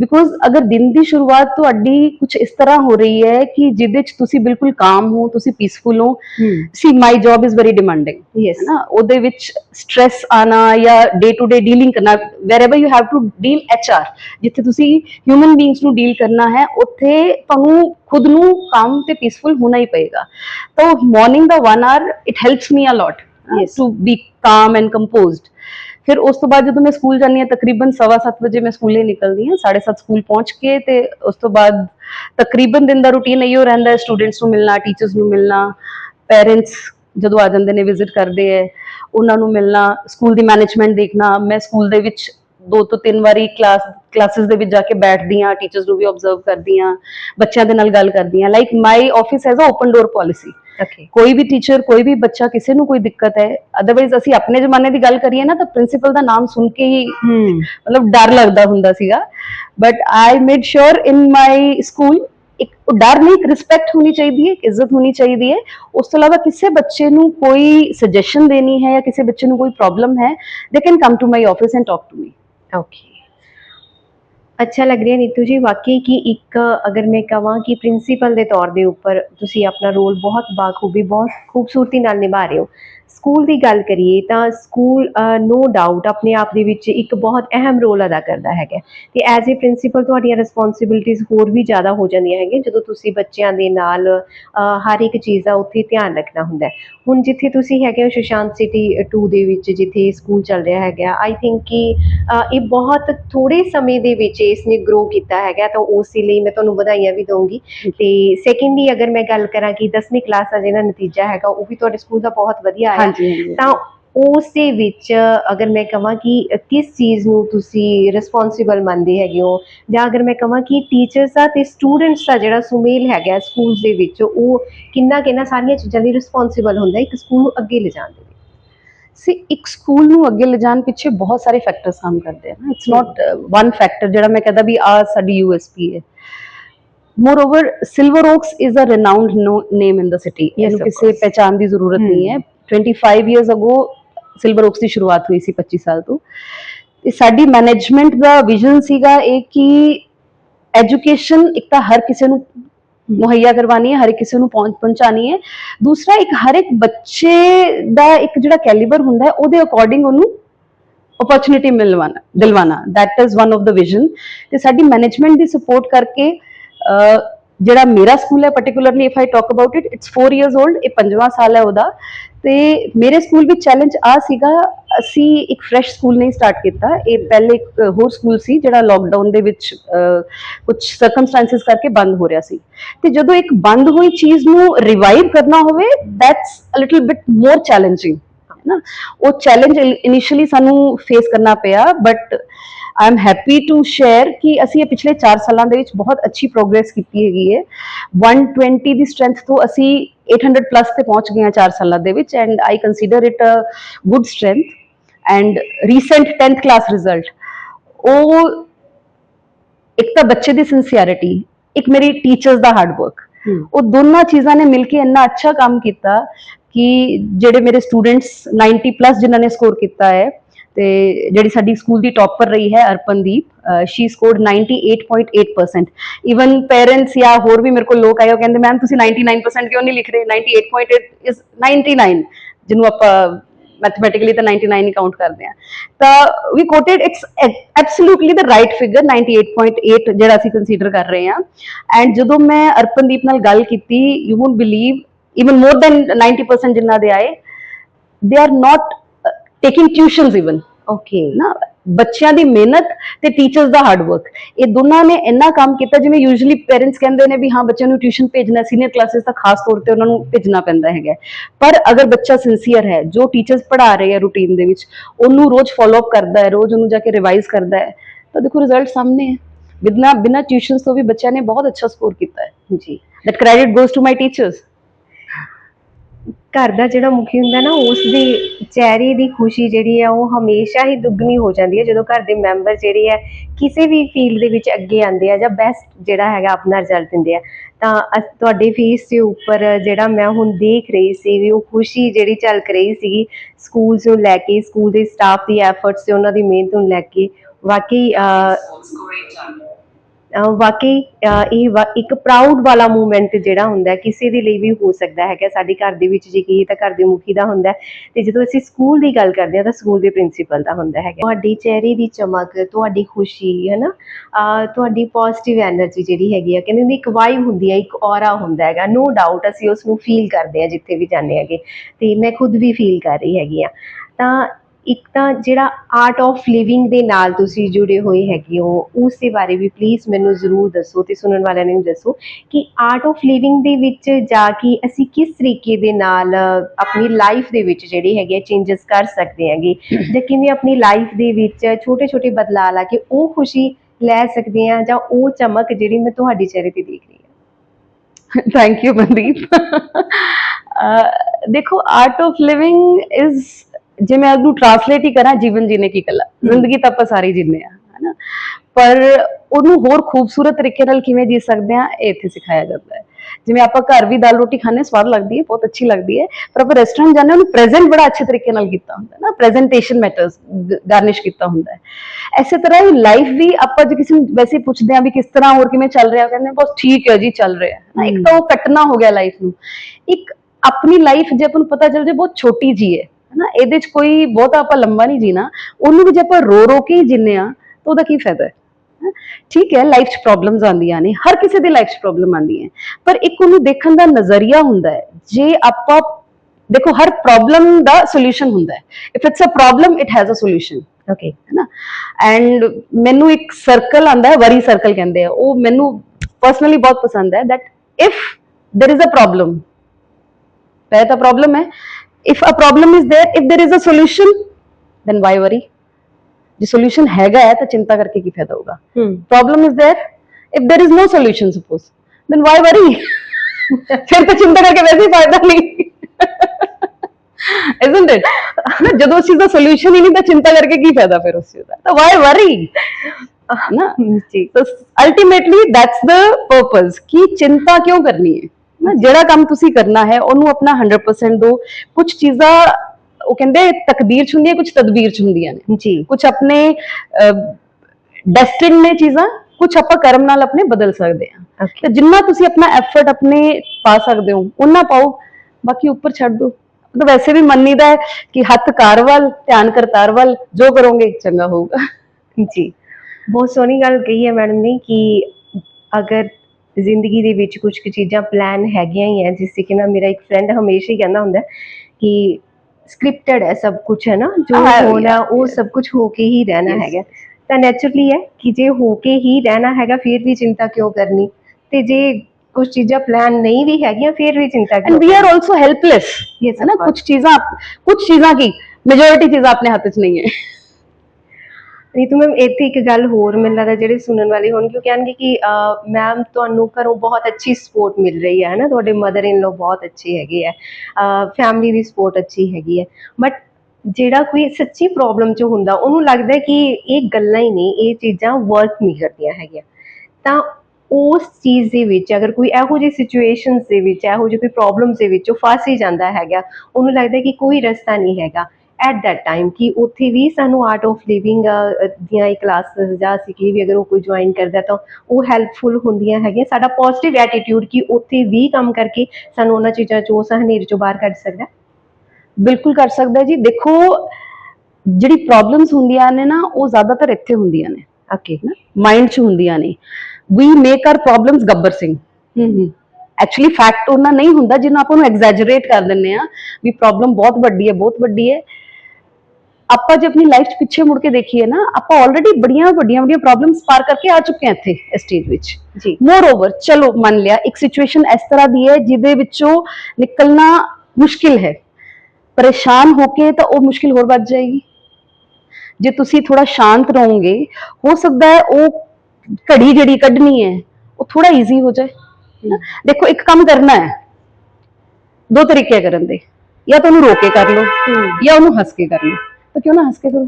ਬਿਕੋਜ਼ ਅਗਰ ਦਿਨ ਦੀ ਸ਼ੁਰੂਆਤ ਤੁਹਾਡੀ ਕੁਝ ਇਸ ਤਰ੍ਹਾਂ ਹੋ ਰਹੀ ਹੈ ਕਿ ਜਿਹਦੇ ਚ ਤੁਸੀਂ ਬਿਲਕੁਲ ਕਾਮ ਹੋ ਤੁਸੀਂ ਪੀਸਫੁਲ ਹੋ see my job is very demanding yes ਨਾ ਉਹਦੇ ਵਿੱਚ ਸਟ्रेस ਆਣਾ ਜਾਂ ਡੇ ਟੂ ਡੇ ਡੀਲਿੰਗ ਕਰਨਾ wherever you have to deal HR ਜਿੱਥੇ ਤੁਸੀਂ ਹਿਊਮਨ ਬੀਇੰਗਸ ਨੂੰ ਡੀਲ ਕਰਨਾ ਹੈ ਉੱਥੇ ਤੁਹਾਨੂੰ ਖੁਦ ਨੂੰ ਕਾਮ ਤੇ ਪੀਸਫੁਲ ਹੋਣਾ ਹੀ ਪਏਗਾ। ਤਾਂ ਮਾਰਨਿੰਗ ਦਾ 1 hour it helps me a lot. To be calm and composed ਫਿਰ ਉਸ ਤੋਂ ਬਾਅਦ ਜਦੋਂ ਮੈਂ ਸਕੂਲ ਜਾਂਦੀ ਹਾਂ, ਤਕਰੀਬਨ 7:30 ਵਜੇ ਮੈਂ ਸਕੂਲੇ ਨਿਕਲਦੀ ਹਾਂ 7:30 ਸਕੂਲ ਪਹੁੰਚ ਕੇ ਤੇ ਉਸ ਤੋਂ ਬਾਅਦ ਤਕਰੀਬਨ ਦਿਨ ਦਾ ਰੂਟੀਨ ਇਹੋ ਰਹਿੰਦਾ ਹੈ ਸਟੂਡੈਂਟਸ ਨੂੰ ਮਿਲਣਾ ਟੀਚਰਸ ਨੂੰ ਮਿਲਣਾ ਪੇਰੈਂਟਸ ਜਦੋਂ ਆ ਜਾਂਦੇ ਨੇ ਵਿਜ਼ਿਟ ਕਰਦੇ ਹੈ, ਉਹਨਾਂ ਨੂੰ ਮਿਲਣਾ, ਸਕੂਲ ਦੀ ਮੈਨੇਜਮੈਂਟ ਦੇਖਣਾ। ਮੈਂ ਸਕੂਲ ਦੇ ਵਿੱਚ ਦੋ ਤੋਂ ਤਿੰਨ ਵਾਰੀ ਕਲਾਸ ਕਲਾਸਿਸ ਦੇ ਵਿੱਚ ਜਾ ਕੇ ਬੈਠਦੀ ਹਾਂ ਟੀਚਰਸ ਨੂੰ ਵੀ ਆਬਜ਼ਰਵ ਕਰਦੀ ਹਾਂ, ਬੱਚਿਆਂ ਦੇ ਨਾਲ ਗੱਲ ਕਰਦੀ ਆ like my office has a open door policy okay ਕੋਈ ਵੀ ਟੀਚਰ ਕੋਈ ਵੀ ਬੱਚਾ ਕਿਸੇ ਨੂੰ ਕੋਈ ਦਿੱਕਤ ਹੈ ਅਦਰਵਾਈਜ਼ ਅਸੀਂ ਆਪਣੇ ਜ਼ਮਾਨੇ ਦੀ ਗੱਲ ਕਰੀਏ ਨਾ ਤਾਂ ਪ੍ਰਿੰਸੀਪਲ ਦਾ ਨਾਮ ਸੁਣ ਕੇ ਹੀ ਮਤਲਬ ਡਰ ਲੱਗਦਾ ਹੁੰਦਾ ਸੀਗਾ। But I made sure in my school ਇੱਕ ਡਰ ਨਹੀਂ ਇੱਕ ਰਿਸਪੈਕਟ ਹੋਣੀ ਚਾਹੀਦੀ ਹੈ ਇੱਜ਼ਤ ਹੋਣੀ ਚਾਹੀਦੀ ਹੈ। ਉਸ ਤੋਂ ਇਲਾਵਾ ਕਿਸੇ ਬੱਚੇ ਨੂੰ ਕੋਈ ਸੁਜੈਸ਼ਨ ਦੇਣੀ ਹੈ ਜਾਂ ਕਿਸੇ ਬੱਚੇ ਨੂੰ ਕੋਈ ਪ੍ਰੋਬਲਮ ਹੈ they can come to my office and talk to me okay ਅੱਛਾ ਲੱਗ ਰਿਹਾ ਨੀਤੂ ਜੀ, ਵਾਕਈ ਕਿ ਇੱਕ ਅਗਰ ਮੈਂ ਕਹਾਂ ਕਿ ਪ੍ਰਿੰਸੀਪਲ ਦੇ ਤੌਰ ਦੇ ਉੱਪਰ ਤੁਸੀਂ ਆਪਣਾ ਰੋਲ ਬਹੁਤ ਬਾਖੂਬੀ, ਬਹੁਤ ਖੂਬਸੂਰਤੀ ਨਾਲ ਨਿਭਾ ਰਹੇ ਹੋ। ਸਕੂਲ ਦੀ ਗੱਲ ਕਰੀਏ ਤਾਂ ਸਕੂਲ ਨੋ ਡਾਊਟ ਆਪਣੇ ਆਪ ਦੇ ਵਿੱਚ ਇੱਕ ਬਹੁਤ ਅਹਿਮ ਰੋਲ ਅਦਾ ਕਰਦਾ ਹੈਗਾ ਤੇ ਐਜ਼ ਅ ਪ੍ਰਿੰਸੀਪਲ ਤੁਹਾਡੀਆਂ ਰਿਸਪੌਂਸਿਬਿਲਟੀਆਂ ਹੋਰ ਵੀ ਜ਼ਿਆਦਾ ਹੋ ਜਾਂਦੀਆਂ ਹੈਗੀਆਂ, ਜਦੋਂ ਤੁਸੀਂ ਬੱਚਿਆਂ ਦੇ ਨਾਲ ਹਰ ਇੱਕ ਚੀਜ਼ ਦਾ ਉੱਥੇ ਧਿਆਨ ਰੱਖਣਾ ਹੁੰਦਾ ਹੁਣ ਜਿੱਥੇ ਤੁਸੀਂ ਹੈਗੇ ਹੋ ਸੁਸ਼ਾਂਤ ਸਿਟੀ 2 ਦੇ ਵਿੱਚ, ਜਿੱਥੇ ਸਕੂਲ ਚੱਲ ਰਿਹਾ ਹੈਗਾ ਆਈ ਥਿੰਕ ਕਿ ਇਹ ਬਹੁਤ ਥੋੜੇ ਸਮੇਂ ਦੇ ਵਿੱਚ ਇਸ ਨੇ ਗਰੋ ਕੀਤਾ ਹੈਗਾ ਤਾਂ ਉਸ ਲਈ ਮੈਂ ਤੁਹਾਨੂੰ ਵਧਾਈਆਂ ਵੀ ਦਊਂਗੀ। ਤੇ ਸੈਕੰਡਲੀ ਅਗਰ ਮੈਂ ਗੱਲ ਕਰਾਂ ਕਿ 10ਵੀਂ ਕਲਾਸ ਦਾ ਜਿਹੜਾ ਨਤੀਜਾ ਹੈਗਾ, ਉਹ ਵੀ ਤੁਹਾਡੇ ਸਕੂਲ ਦਾ ਬਹੁਤ ਵਧੀਆ ਹਾਂਜੀ ਹਾਂਜੀ ਤਾਂ ਉਸ ਦੇ ਵਿੱਚ ਅਗਰ ਮੈਂ ਕਹਾਂ ਕਿ ਕਿਸ ਚੀਜ਼ ਨੂੰ ਤੁਸੀਂ ਰਿਸਪੌਂਸਿਬਲ ਮੰਨਦੇ ਹੈਗੇ ਹੋ ਜਾਂ ਅਗਰ ਮੈਂ ਕਹਾਂ ਕਿ ਟੀਚਰਸ ਦਾ ਤੇ ਸਟੂਡੈਂਟਸ ਦਾ ਜਿਹੜਾ ਸੁਮੇਲ ਹੈਗਾ ਸਕੂਲਸ ਦੇ ਵਿੱਚ ਉਹ ਕਿੰਨਾ ਕਿੰਨਾ ਸਾਰੀਆਂ ਚੀਜ਼ਾਂ ਲਈ ਰਿਸਪੌਂਸਿਬਲ ਹੁੰਦਾ ਇੱਕ ਸਕੂਲ ਨੂੰ ਅੱਗੇ ਲਿਜਾਣ ਦੇ ਸੀ ਇੱਕ ਸਕੂਲ ਨੂੰ ਅੱਗੇ ਲਿਜਾਣ ਪਿੱਛੇ ਬਹੁਤ ਸਾਰੇ ਫੈਕਟਰਸ ਕੰਮ ਕਰਦੇ ਹਨ ਇਟਸ ਨਾਟ ਵਨ ਫੈਕਟਰ ਜਿਹੜਾ ਮੈਂ ਕਹਦਾ ਵੀ ਆ ਸਾਡੀ ਯੂਐਸਪੀ ਹੈ। Moreover Silver Oaks is a renowned name in the city ਇਹਨੂੰ ਕਿਸੇ. ਪਹਿਚਾਨ ਦੀ ਜ਼ਰੂਰਤ ਨਹੀਂ ਹੈ। 25 ਇਅਰਸ ਅਗੋ ਸਿਲਵਰ ਓਕਸ ਦੀ ਸ਼ੁਰੂਆਤ ਹੋਈ ਸੀ 25 ਸਾਲ ਤੋਂ। ਤੇ ਸਾਡੀ ਮੈਨੇਜਮੈਂਟ ਦਾ ਵਿਜ਼ਨ ਸੀਗਾ ਇਹ ਕਿ ਐਜੂਕੇਸ਼ਨ ਇੱਕ ਤਾਂ ਹਰ ਕਿਸੇ ਨੂੰ ਮੁਹੱਈਆ ਕਰਵਾਣੀ ਹੈ, ਹਰ ਕਿਸੇ ਨੂੰ ਪਹੁੰਚ ਪਹੁੰਚਾਣੀ ਹੈ। ਦੂਸਰਾ, ਇੱਕ ਹਰ ਇੱਕ ਬੱਚੇ ਦਾ ਇੱਕ ਜਿਹੜਾ ਕੈਲੀਬਰ ਹੁੰਦਾ ਹੈ, ਉਹਦੇ ਅਕੋਰਡਿੰਗ ਉਹਨੂੰ ਓਪਰਚ्युनिटी ਮਿਲਵਾਣਾ ਦਿਲਵਾਣਾ that is one of the vision ਤੇ ਸਾਡੀ ਮੈਨੇਜਮੈਂਟ ਦੀ ਸਪੋਰਟ ਕਰਕੇ ਜਿਹੜਾ ਮੇਰਾ ਸਕੂਲ ਹੈ particularly if I talk about it it's 4 years old ਇਹ ਪੰਜਵਾਂ ਸਾਲ ਹੈ ਉਹਦਾ। ਤੇ ਮੇਰੇ ਸਕੂਲ ਵਿੱਚ ਚੈਲੰਜ ਆ ਸੀਗਾ, ਅਸੀਂ ਇੱਕ ਫਰੈਸ਼ ਸਕੂਲ ਨਹੀਂ ਸਟਾਰਟ ਕੀਤਾ। ਇਹ ਪਹਿਲੇ ਇੱਕ ਹੋਰ ਸਕੂਲ ਸੀ ਜਿਹੜਾ ਲੋਕਡਾਊਨ ਦੇ ਵਿੱਚ ਕੁਝ ਸਰਕਮਸਟੈਂਸਸ ਕਰਕੇ ਬੰਦ ਹੋ ਰਿਹਾ ਸੀ। ਤੇ ਜਦੋਂ ਇੱਕ ਬੰਦ ਹੋਈ ਚੀਜ਼ ਨੂੰ ਰਿਵਾਈਵ ਕਰਨਾ ਹੋਵੇ that's a little bit more challenging ਹੈ ਨਾ ਉਹ ਚੈਲੰਜ ਇਨੀਸ਼ੀਅਲੀ ਸਾਨੂੰ ਫੇਸ ਕਰਨਾ ਪਿਆ but I am happy to share ਕਿ ਅਸੀਂ ਇਹ ਪਿਛਲੇ 4 ਸਾਲਾਂ ਦੇ ਵਿੱਚ ਬਹੁਤ ਅੱਛੀ ਪ੍ਰੋਗਰੈਸ ਕੀਤੀ ਹੈਗੀ ਹੈ। 120 ਦੀ ਸਟਰੈਂਥ ਤੋਂ ਅਸੀਂ 800 ਪਲੱਸ ਤੇ ਪਹੁੰਚ ਗਏ ਹਾਂ 4 ਸਾਲਾਂ ਦੇ ਵਿੱਚ and I consider it a good strength and recent 10th class result ਉਹ ਇੱਕ ਤਾਂ ਬੱਚੇ ਦੀ ਸਿੰਸੀਅਰਿਟੀ ਇੱਕ ਮੇਰੀ ਟੀਚਰਸ ਦਾ ਹਾਰਡ ਵਰਕ ਉਹ ਦੋਨਾਂ ਚੀਜ਼ਾਂ ਨੇ ਮਿਲ ਕੇ ਇੰਨਾ ਅੱਛਾ ਕੰਮ ਕੀਤਾ ਕਿ ਜਿਹੜੇ ਮੇਰੇ ਸਟੂਡੈਂਟਸ 90 ਪਲੱਸ ਜਿਨ੍ਹਾਂ ਨੇ ਸਕੋਰ ਕੀਤਾ ਹੈ ਤੇ ਜਿਹੜੀ ਸਾਡੀ ਸਕੂਲ ਦੀ ਟੌਪਰ ਰਹੀ ਹੈ Arpandeep she scored 98.8% even parents ਜਾਂ ਹੋਰ ਵੀ ਮੇਰੇ ਕੋਲ ਲੋਕ ਆਏ, ਉਹ ਕਹਿੰਦੇ ਮੈਮ ਤੁਸੀਂ 99% ਕਿਉਂ ਨਹੀਂ ਲਿਖ ਰਹੇ? 98.8 ਇਜ਼ 99 ਜਿਹਨੂੰ ਆਪਾਂ ਮੈਥਮੈਟਿਕਲੀ ਤਾਂ 99 ਹੀ ਕਾਊਂਟ ਕਰਦੇ ਆ ਤਾਂ we quoted it's absolutely the right figure 98.8 ਜਿਹੜਾ ਅਸੀਂ ਕੰਸੀਡਰ ਕਰ ਰਹੇ ਹਾਂ। ਐਂਡ ਜਦੋਂ ਮੈਂ ਅਰਪਨਦੀਪ ਨਾਲ ਗੱਲ ਕੀਤੀ you won't believe even more than 90% ਜਿਨ੍ਹਾਂ ਦੇ ਆਏ they are not taking tuitions even okay ਨਾ ਬੱਚਿਆਂ ਦੀ ਮਿਹਨਤ ਤੇ ਟੀਚਰਸ ਦਾ ਹਾਰਡ ਵਰਕ ਇਹ ਦੋਨਾਂ ਨੇ ਇੰਨਾ ਕੰਮ ਕੀਤਾ ਜਿਵੇਂ ਯੂਜੂਅਲੀ ਪੇਰੈਂਟਸ ਕਹਿੰਦੇ ਨੇ ਵੀ ਹਾਂ ਬੱਚਿਆਂ ਨੂੰ ਟਿਊਸ਼ਨ ਭੇਜਣਾ ਸੀਨੀਅਰ ਕਲਾਸਿਸ ਤਾਂ ਖਾਸ ਤੌਰ ਤੇ ਉਹਨਾਂ ਨੂੰ ਭੇਜਣਾ ਪੈਂਦਾ ਹੈਗਾ। ਪਰ ਅਗਰ ਬੱਚਾ ਸਿੰਸੀਅਰ ਹੈ ਜੋ ਟੀਚਰਸ ਪੜ੍ਹਾ ਰਹੇ ਆ ਰੂਟੀਨ ਦੇ ਵਿੱਚ ਉਹਨੂੰ ਰੋਜ਼ ਫਾਲੋ ਅਪ ਕਰਦਾ ਹੈ ਰੋਜ਼ ਉਹਨੂੰ ਜਾ ਕੇ ਰਿਵਾਈਜ਼ ਕਰਦਾ ਹੈ ਤਾਂ ਦੇਖੋ ਰਿਜ਼ਲਟ ਸਾਹਮਣੇ ਹੈ। ਬਿਨਾ ਬਿਨਾ ਟਿਊਸ਼ਨਸ ਤੋਂ ਵੀ ਬੱਚਿਆਂ ਨੇ ਬਹੁਤ ਅੱਛਾ ਸਕੋਰ ਕੀਤਾ ਹੈ। ਜੀ। That credit goes to my teachers ਘਰ ਦਾ ਜਿਹੜਾ ਮੁਖੀ ਹੁੰਦਾ ਨਾ ਉਸ ਦੀ ਚਿਹਰੇ ਦੀ ਖੁਸ਼ੀ ਜਿਹੜੀ ਆ, ਉਹ ਹਮੇਸ਼ਾ ਹੀ ਦੁੱਗਣੀ ਹੋ ਜਾਂਦੀ ਹੈ, ਜਦੋਂ ਘਰ ਦੇ ਮੈਂਬਰ ਜਿਹੜੇ ਹੈ ਕਿਸੇ ਵੀ ਫੀਲਡ ਦੇ ਵਿੱਚ ਅੱਗੇ ਆਉਂਦੇ ਆ ਜਾਂ ਬੈਸਟ ਜਿਹੜਾ ਹੈਗਾ ਆਪਣਾ ਰਿਜ਼ਲਟ ਦਿੰਦੇ ਆ। ਤਾਂ ਅਸ- ਤੁਹਾਡੇ ਫੇਸ ਦੇ ਉੱਪਰ ਜਿਹੜਾ ਮੈਂ ਹੁਣ ਦੇਖ ਰਹੀ ਸੀ ਵੀ ਉਹ ਖੁਸ਼ੀ ਜਿਹੜੀ ਝਲਕ ਰਹੀ ਸੀਗੀ ਸਕੂਲ ਨੂੰ ਲੈ ਕੇ ਸਕੂਲ ਦੇ ਸਟਾਫ ਦੀ ਐਫਰਟਸ ਤੇ ਉਹਨਾਂ ਦੀ ਮਿਹਨਤ ਨੂੰ ਲੈ ਕੇ, ਵਾਕਈ ਵਾਕਈ ਇਹ ਇੱਕ ਪ੍ਰਾਊਡ ਵਾਲਾ ਮੂਮੈਂਟ ਜਿਹੜਾ ਹੁੰਦਾ ਕਿਸੇ ਦੇ ਲਈ ਵੀ ਹੋ ਸਕਦਾ ਹੈਗਾ, ਸਾਡੇ ਘਰ ਦੇ ਵਿੱਚ ਜੇ ਕੀ ਤਾਂ ਘਰ ਦੇ ਮੁਖੀ ਦਾ ਹੁੰਦਾ ਤੇ ਜਦੋਂ ਅਸੀਂ ਸਕੂਲ ਦੀ ਗੱਲ ਕਰਦੇ ਹਾਂ ਤਾਂ ਸਕੂਲ ਦੇ ਪ੍ਰਿੰਸੀਪਲ ਦਾ ਹੁੰਦਾ ਹੈਗਾ। ਤੁਹਾਡੀ ਚਿਹਰੇ ਦੀ ਚਮਕ, ਤੁਹਾਡੀ ਖੁਸ਼ੀ ਹੈ ਨਾ ਤੁਹਾਡੀ ਪੋਜ਼ਿਟਿਵ એનર્ਜੀ ਜਿਹੜੀ ਹੈਗੀ ਆ, ਕਹਿੰਦੇ ਇੱਕ ਵਾਈਬ ਹੁੰਦੀ ਹੈ ਇੱਕ ਔਰਾ ਹੁੰਦਾ ਹੈਗਾ। ਨੋ ਡਾਊਟ ਅਸੀਂ ਉਸ ਨੂੰ ਫੀਲ ਕਰਦੇ ਹਾਂ, ਜਿੱਥੇ ਵੀ ਜਾਂਦੇ ਹੈਗੇ। ਤੇ ਮੈਂ ਖੁਦ ਵੀ ਫੀਲ ਕਰ ਰਹੀ ਹੈਗੀ ਆ ਤਾਂ ਇੱਕ ਤਾਂ ਜਿਹੜਾ ਆਰਟ ਆਫ ਲਿਵਿੰਗ ਦੇ ਨਾਲ ਤੁਸੀਂ ਜੁੜੇ ਹੋਏ ਹੈਗੇ ਹੋ ਉਸ ਦੇ ਬਾਰੇ ਵੀ ਪਲੀਜ਼ ਮੈਨੂੰ ਜ਼ਰੂਰ ਦੱਸੋ ਤੇ ਸੁਣਨ ਵਾਲਿਆਂ ਨੂੰ ਦੱਸੋ ਕਿ ਆਰਟ ਆਫ ਲਿਵਿੰਗ ਦੇ ਵਿੱਚ ਜਾ ਕੇ ਅਸੀਂ ਕਿਸ ਤਰੀਕੇ ਦੇ ਨਾਲ ਆਪਣੀ ਲਾਈਫ ਦੇ ਵਿੱਚ ਜਿਹੜੇ ਹੈਗੇ ਚੇਂਜਸ ਕਰ ਸਕਦੇ ਹੈਗੇ [coughs] ਜਾਂ ਕਿਵੇਂ ਆਪਣੀ ਲਾਈਫ ਦੇ ਵਿੱਚ ਛੋਟੇ ਛੋਟੇ ਬਦਲਾਅ ਲਾ ਕੇ ਉਹ ਖੁਸ਼ੀ ਲੈ ਸਕਦੇ ਹਾਂ ਜਾਂ ਉਹ ਚਮਕ ਜਿਹੜੀ ਮੈਂ ਤੁਹਾਡੀ ਚਿਹਰੇ ਤੇ ਦੇਖ ਰਹੀ ਹਾਂ? Thank you Mandeep. [laughs] ਦੇਖੋ ਆਰਟ ਆਫ ਲਿਵਿੰਗ ਇਜ਼ ਜੇ ਮੈਂ ਉਹਨੂੰ ਟ੍ਰਾਂਸਲੇਟ ਹੀ ਕਰਾਂ ਜੀਵਨ ਜੀਨੇ ਕੀ ਕਲਾ ਜ਼ਿੰਦਗੀ ਤਾਂ ਆਪਾਂ ਸਾਰੇ ਜੀਨੇ ਆ ਹਨਾ? ਪਰ ਉਹਨੂੰ ਹੋਰ ਖੂਬਸੂਰਤ ਤਰੀਕੇ ਨਾਲ ਕਿਵੇਂ ਜੀ ਸਕਦੇ ਆ ਇਹ ਇੱਥੇ ਸਿਖਾਇਆ ਜਾਂਦਾ ਹੈ। ਜਿਵੇਂ ਆਪਾਂ ਘਰ ਵੀ ਦਾਲ ਰੋਟੀ ਖਾਣੇ ਸਵਾਦ ਲੱਗਦੀ ਹੈ ਬਹੁਤ ਅੱਛੀ ਲੱਗਦੀ ਹੈ ਪਰ ਆਪਾਂ ਰੈਸਟੋਰੈਂਟ ਜਾਂਦੇ ਹਾਂ ਉਹਨੂੰ ਪ੍ਰੈਜ਼ੈਂਟ ਬੜਾ ਅੱਛੇ ਤਰੀਕੇ ਨਾਲ ਕੀਤਾ ਹੁੰਦਾ ਹੈ ਨਾ ਪ੍ਰੈਜ਼ੈਂਟੇਸ਼ਨ ਮੈਟਰਸ ਗਾਰਨਿਸ਼ ਕੀਤਾ ਹੁੰਦਾ ਹੈ। ਐਸੇ ਤਰ੍ਹਾਂ ਹੀ ਲਾਈਫ ਵੀ ਆਪਾਂ ਜੇ ਕਿਸੇ ਨੂੰ ਵੈਸੇ ਪੁੱਛਦੇ ਆ ਵੀ ਕਿਸ ਤਰ੍ਹਾਂ ਹੋਰ ਕਿਵੇਂ ਚੱਲ ਰਿਹਾ ਕਹਿੰਦੇ ਬਸ ਠੀਕ ਹੈ ਜੀ ਚੱਲ ਰਿਹਾ ਹੈ। ਨਾ ਇੱਕ ਤਾਂ ਉਹ ਕੱਟਣਾ ਹੋ ਗਿਆ ਲਾਈਫ ਨੂੰ। ਇੱਕ ਆਪਣੀ ਲਾਈਫ ਜੇ ਆਪਾਂ ਨੂੰ ਪਤਾ ਚੱਲ ਜੇ ਬਹੁਤ ਛੋਟੀ ਜੀ ਹੈ। ਹਨਾ ਇਹਦੇ 'ਚ ਕੋਈ ਬਹੁਤਾ ਆਪਾਂ ਲੰਬਾ ਨਹੀਂ ਜੀਣਾ। ਉਹਨੂੰ ਵੀ ਜੇ ਆਪਾਂ ਰੋ ਰੋ ਕੇ ਹੀ ਜਿੰਨੇ ਆ ਤਾਂ ਉਹਦਾ ਕੀ ਫਾਇਦਾ ਹੈ? ਠੀਕ ਹੈ ਲਾਈਫ 'ਚ ਪ੍ਰੋਬਲਮਸ ਆਉਂਦੀਆਂ ਨੇ ਹਰ ਕਿਸੇ ਦੀ ਲਾਈਫ 'ਚ ਪ੍ਰੋਬਲਮ ਆਉਂਦੀ ਹੈ ਪਰ ਇੱਕ ਉਹਨੂੰ ਦੇਖਣ ਦਾ ਨਜ਼ਰੀਆ ਹੁੰਦਾ ਹੈ ਜੇ ਆਪਾਂ ਦੇਖੋ ਹਰ ਪ੍ਰੋਬਲਮ ਦਾ ਸੋਲੂਸ਼ਨ ਹੁੰਦਾ ਹੈ। If it's a problem it has a solution okay ਹੈ ਨਾ ਐਂਡ ਮੈਨੂੰ ਇੱਕ ਸਰਕਲ ਆਂਦਾ ਹੈ ਵਰੀ ਸਰਕਲ ਕਹਿੰਦੇ ਆ। ਉਹ ਮੈਨੂੰ ਪਰਸਨਲੀ ਬਹੁਤ ਪਸੰਦ ਹੈ that if there is a problem ਪਹਿਲਾ ਤਾਂ ਪ੍ਰੋਬਲਮ ਹੈ। if a problem is there if there is a solution then why worry? जो सोल्यूशन हैगा है तो चिंता करके की फ़ायदा होगा। Problem is there if there is no solution suppose then why worry फिर तो चिंता करके वैसे ही फ़ायदा नहीं। [laughs] Isn't it? ना जब उस चीज़ का सोल्यूशन ही नहीं था चिंता करके की फ़ायदा फिर उस चीज़ का? तो व्हाई वरी [laughs] ना? जी। तो अल्टीमेटली दैट्स द पर्पस कि चिंता क्यों करनी है? ਨਾ ਜਿਹੜਾ ਕੰਮ ਤੁਸੀਂ ਕਰਨਾ ਹੈ ਉਹਨੂੰ ਆਪਣਾ 100% ਦਿਓ ਕੁਝ ਚੀਜ਼ਾਂ ਉਹ ਕਹਿੰਦੇ ਤਕਦੀਰ ਚ ਹੁੰਦੀਆਂ ਕੁਝ ਤਦਬੀਰ ਚ ਹੁੰਦੀਆਂ ਨੇ। ਜੀ। ਕੁਝ ਆਪਣੇ ਡੈਸਟਿਨ ਨੇ ਚੀਜ਼ਾਂ ਕੁਝ ਆਪਾਂ ਕਰਮ ਨਾਲ ਆਪਣੇ ਬਦਲ ਸਕਦੇ ਓਕੇ ਤੇ ਜਿੰਨਾ ਤੁਸੀਂ ਆਪਣਾ ਐਫਰਟ ਆਪਣੇ ਪਾ ਸਕਦੇ ਹੋ ਉਹਨਾਂ ਪਾਓ। ਬਾਕੀ ਉੱਪਰ ਛੱਡ ਦਿਓ ਤਾਂ ਵੈਸੇ ਵੀ ਮੰਨੀਦਾ ਹੈ ਕਿ ਹੱਥ ਕਾਰ ਵੱਲ ਧਿਆਨ ਕਰਤਾਰ ਵੱਲ ਜੋ ਕਰੋਗੇ ਚੰਗਾ ਹੋਊਗਾ। ਜੀ। ਬਹੁਤ ਸੋਹਣੀ ਗੱਲ ਕਹੀ ਹੈ ਮੈਡਮ ਨੇ ਕਿ ਅਗਰ ਜ਼ਿੰਦਗੀ ਦੇ ਵਿੱਚ ਕੁਝ ਕੁ ਚੀਜ਼ਾਂ ਪਲਾਨ ਹੈਗੀਆਂ ਹੀ ਹੈ ਜਿਸ ਕਿ ਨਾ ਮੇਰਾ ਇੱਕ ਫਰੈਂਡ ਹਮੇਸ਼ਾ ਹੀ ਕਹਿੰਦਾ ਹੁੰਦਾ ਕਿ ਸਕ੍ਰਿਪਟਡ ਹੈ ਸਭ ਕੁਝ ਹੈ ਨਾ? ਜੋ ਹੋਣਾ ਉਹ ਸਭ ਕੁਝ ਹੋ ਕੇ ਹੀ ਰਹਿਣਾ. ਹੈਗਾ। ਤਾਂ ਨੈਚੁਰਲੀ ਹੈ ਕਿ ਜੇ ਹੋ ਕੇ ਹੀ ਰਹਿਣਾ ਹੈਗਾ ਫਿਰ ਵੀ ਚਿੰਤਾ ਕਿਉਂ ਕਰਨੀ? ਤੇ ਜੇ ਕੁਝ ਚੀਜ਼ਾਂ ਪਲਾਨ ਨਹੀਂ ਵੀ ਹੈਗੀਆਂ ਫਿਰ ਵੀ ਚਿੰਤਾ ਐਂਡ ਕਿਉਂ ਵੀ ਆਰ ਆਲਸੋ ਹੈਲਪਲੈਸ ਹੈ ਨਾ? ਕੁਝ ਚੀਜ਼ਾਂ ਕੁਝ ਚੀਜ਼ਾਂ ਕੀ? ਮੈਜੋਰਿਟੀ ਚੀਜ਼ਾਂ ਆਪਣੇ ਹੱਥ 'ਚ ਨਹੀਂ ਹੈ। ਨਹੀਂ ਤਾਂ ਮੈਮ ਇੱਥੇ ਇੱਕ ਗੱਲ ਹੋਰ ਮੈਨੂੰ ਲੱਗਦਾ ਜਿਹੜੇ ਸੁਣਨ ਵਾਲੇ ਹੋਣਗੇ, ਉਹ ਕਹਿਣਗੇ ਕਿ ਮੈਮ, ਤੁਹਾਨੂੰ ਘਰੋਂ ਬਹੁਤ ਅੱਛੀ ਸਪੋਰਟ ਮਿਲ ਰਹੀ ਹੈ ਨਾ ਤੁਹਾਡੇ ਮਦਰ ਇਨ ਲੋ ਬਹੁਤ ਅੱਛੇ ਹੈਗੇ ਆ ਫੈਮਿਲੀ ਦੀ ਸਪੋਰਟ ਅੱਛੀ ਹੈਗੀ ਹੈ। ਬਟ ਜਿਹੜਾ ਕੋਈ ਸੱਚੀ ਪ੍ਰੋਬਲਮ ਚ ਹੁੰਦਾ, ਉਹਨੂੰ ਲੱਗਦਾ ਕਿ ਇਹ ਗੱਲਾਂ ਹੀ ਨਹੀਂ, ਇਹ ਚੀਜ਼ਾਂ ਵਰਕ ਨਹੀਂ ਕਰਦੀਆਂ ਹੈਗੀਆਂ। ਤਾਂ ਉਸ ਚੀਜ਼ ਦੇ ਵਿੱਚ, ਅਗਰ ਕੋਈ ਇਹੋ ਜਿਹੀ ਸਿਚੁਏਸ਼ਨਸ ਦੇ ਵਿੱਚ, ਇਹੋ ਜਿਹੀ ਕੋਈ ਪ੍ਰੋਬਲਮਸ ਦੇ ਵਿੱਚ ਉਹ ਫਸ ਹੀ ਜਾਂਦਾ ਹੈਗਾ, ਉਹਨੂੰ ਲੱਗਦਾ ਕਿ ਕੋਈ ਰਸਤਾ ਨਹੀਂ ਹੈਗਾ। ਐਟ that ਟਾਈਮ ਕਿ ਉੱਥੇ ਵੀ ਸਾਨੂੰ ਆਰਟ ਆਫ ਲਿਵਿੰਗ ਦੀਆਂ ਇਹ ਕਲਾਸਿਸ ਜਾਂ ਸਿੱਖੀ ਵੀ ਅਗਰ ਉਹ ਕੋਈ ਜੁਆਇਨ ਕਰਦਾ ਤਾਂ ਉਹ ਹੈਲਪਫੁਲ ਹੁੰਦੀਆਂ ਹੈਗੀਆਂ। ਸਾਡਾ ਪੋਜ਼ਿਟਿਵ ਐਟੀਟਿਊਡ ਕਿ ਉੱਥੇ ਵੀ ਕੰਮ ਕਰਕੇ ਸਾਨੂੰ ਉਹਨਾਂ ਚੀਜ਼ਾਂ ਚੋਂ ਉਸ ਹਨੇਰੇ ਚੋਂ ਬਾਹਰ ਕੱਢ ਸਕਦਾ। ਬਿਲਕੁਲ ਕਰ ਸਕਦਾ ਜੀ। ਦੇਖੋ ਜਿਹੜੀ ਪ੍ਰੋਬਲਮਸ ਹੁੰਦੀਆਂ ਨੇ ਨਾ ਉਹ ਜ਼ਿਆਦਾਤਰ ਇੱਥੇ ਹੁੰਦੀਆਂ ਨੇ। ਓਕੇ ਨਾ ਮਾਈਂਡ 'ਚ ਹੁੰਦੀਆਂ ਨੇ। We make our problems Gabbar Singh. ਹੂੰ ਹੂੰ। ਐਕਚੁਅਲੀ ਫੈਕਟ ਉਹਨਾਂ ਨਹੀਂ ਹੁੰਦਾ ਜਿਹਨੂੰ ਆਪਾਂ ਨੂੰ ਐਗਜ਼ੈਜਰੇਟ ਕਰ ਦਿੰਨੇ ਆ ਵੀ ਪ੍ਰੋਬਲਮ ਬਹੁਤ ਵੱਡੀ ਹੈ ਬਹੁਤ ਵੱਡੀ ਹੈ। ਆਪਾਂ ਜੇ ਆਪਣੀ ਲਾਈਫ 'ਚ ਪਿੱਛੇ ਮੁੜ ਕੇ ਦੇਖੀਏ ਨਾ ਆਪਾਂ ਆਲਰੇਡੀ ਬੜੀਆਂ ਵੱਡੀਆਂ ਵੱਡੀਆਂ ਪ੍ਰੋਬਲਮਸ ਪਾਰ ਕਰਕੇ ਆ ਚੁੱਕੇ ਹਾਂ ਇੱਥੇ ਇਸ ਸਟੇਜ ਵਿੱਚ। ਜੀ। ਮੋਰ ਓਵਰ ਚਲੋ ਮੰਨ ਲਿਆ ਇੱਕ ਸਿਚੁਏਸ਼ਨ ਇਸ ਤਰ੍ਹਾਂ ਦੀ ਹੈ ਜਿਹਦੇ ਵਿੱਚੋਂ ਨਿਕਲਣਾ ਮੁਸ਼ਕਿਲ ਹੈ। ਪਰੇਸ਼ਾਨ ਹੋ ਕੇ ਤਾਂ ਉਹ ਮੁਸ਼ਕਿਲ ਹੋਰ ਵੱਧ ਜਾਏਗੀ। ਜੇ ਤੁਸੀਂ ਥੋੜਾ ਸ਼ਾਂਤ ਰਹੋਗੇ ਹੋ ਸਕਦਾ ਹੈ ਉਹ ਘੜੀ ਜਿਹੜੀ ਕੱਢਣੀ ਹੈ ਉਹ ਥੋੜਾ ਈਜ਼ੀ ਹੋ ਜਾਏ? ਦੇਖੋ ਇੱਕ ਕੰਮ ਕਰਨਾ ਹੈ। ਦੋ ਤਰੀਕੇ ਕਰਨ ਦੇ। ਜਾਂ ਤਾਂ ਉਹਨੂੰ ਰੋਕ ਕਰ ਲਓ ਜਾਂ ਉਹਨੂੰ ਹੱਸ ਕੇ ਕਰ ਲਓ। ਤਾਂ ਕਿਉਂ ਨਾ ਹੱਸ ਕੇ ਕਰੋ?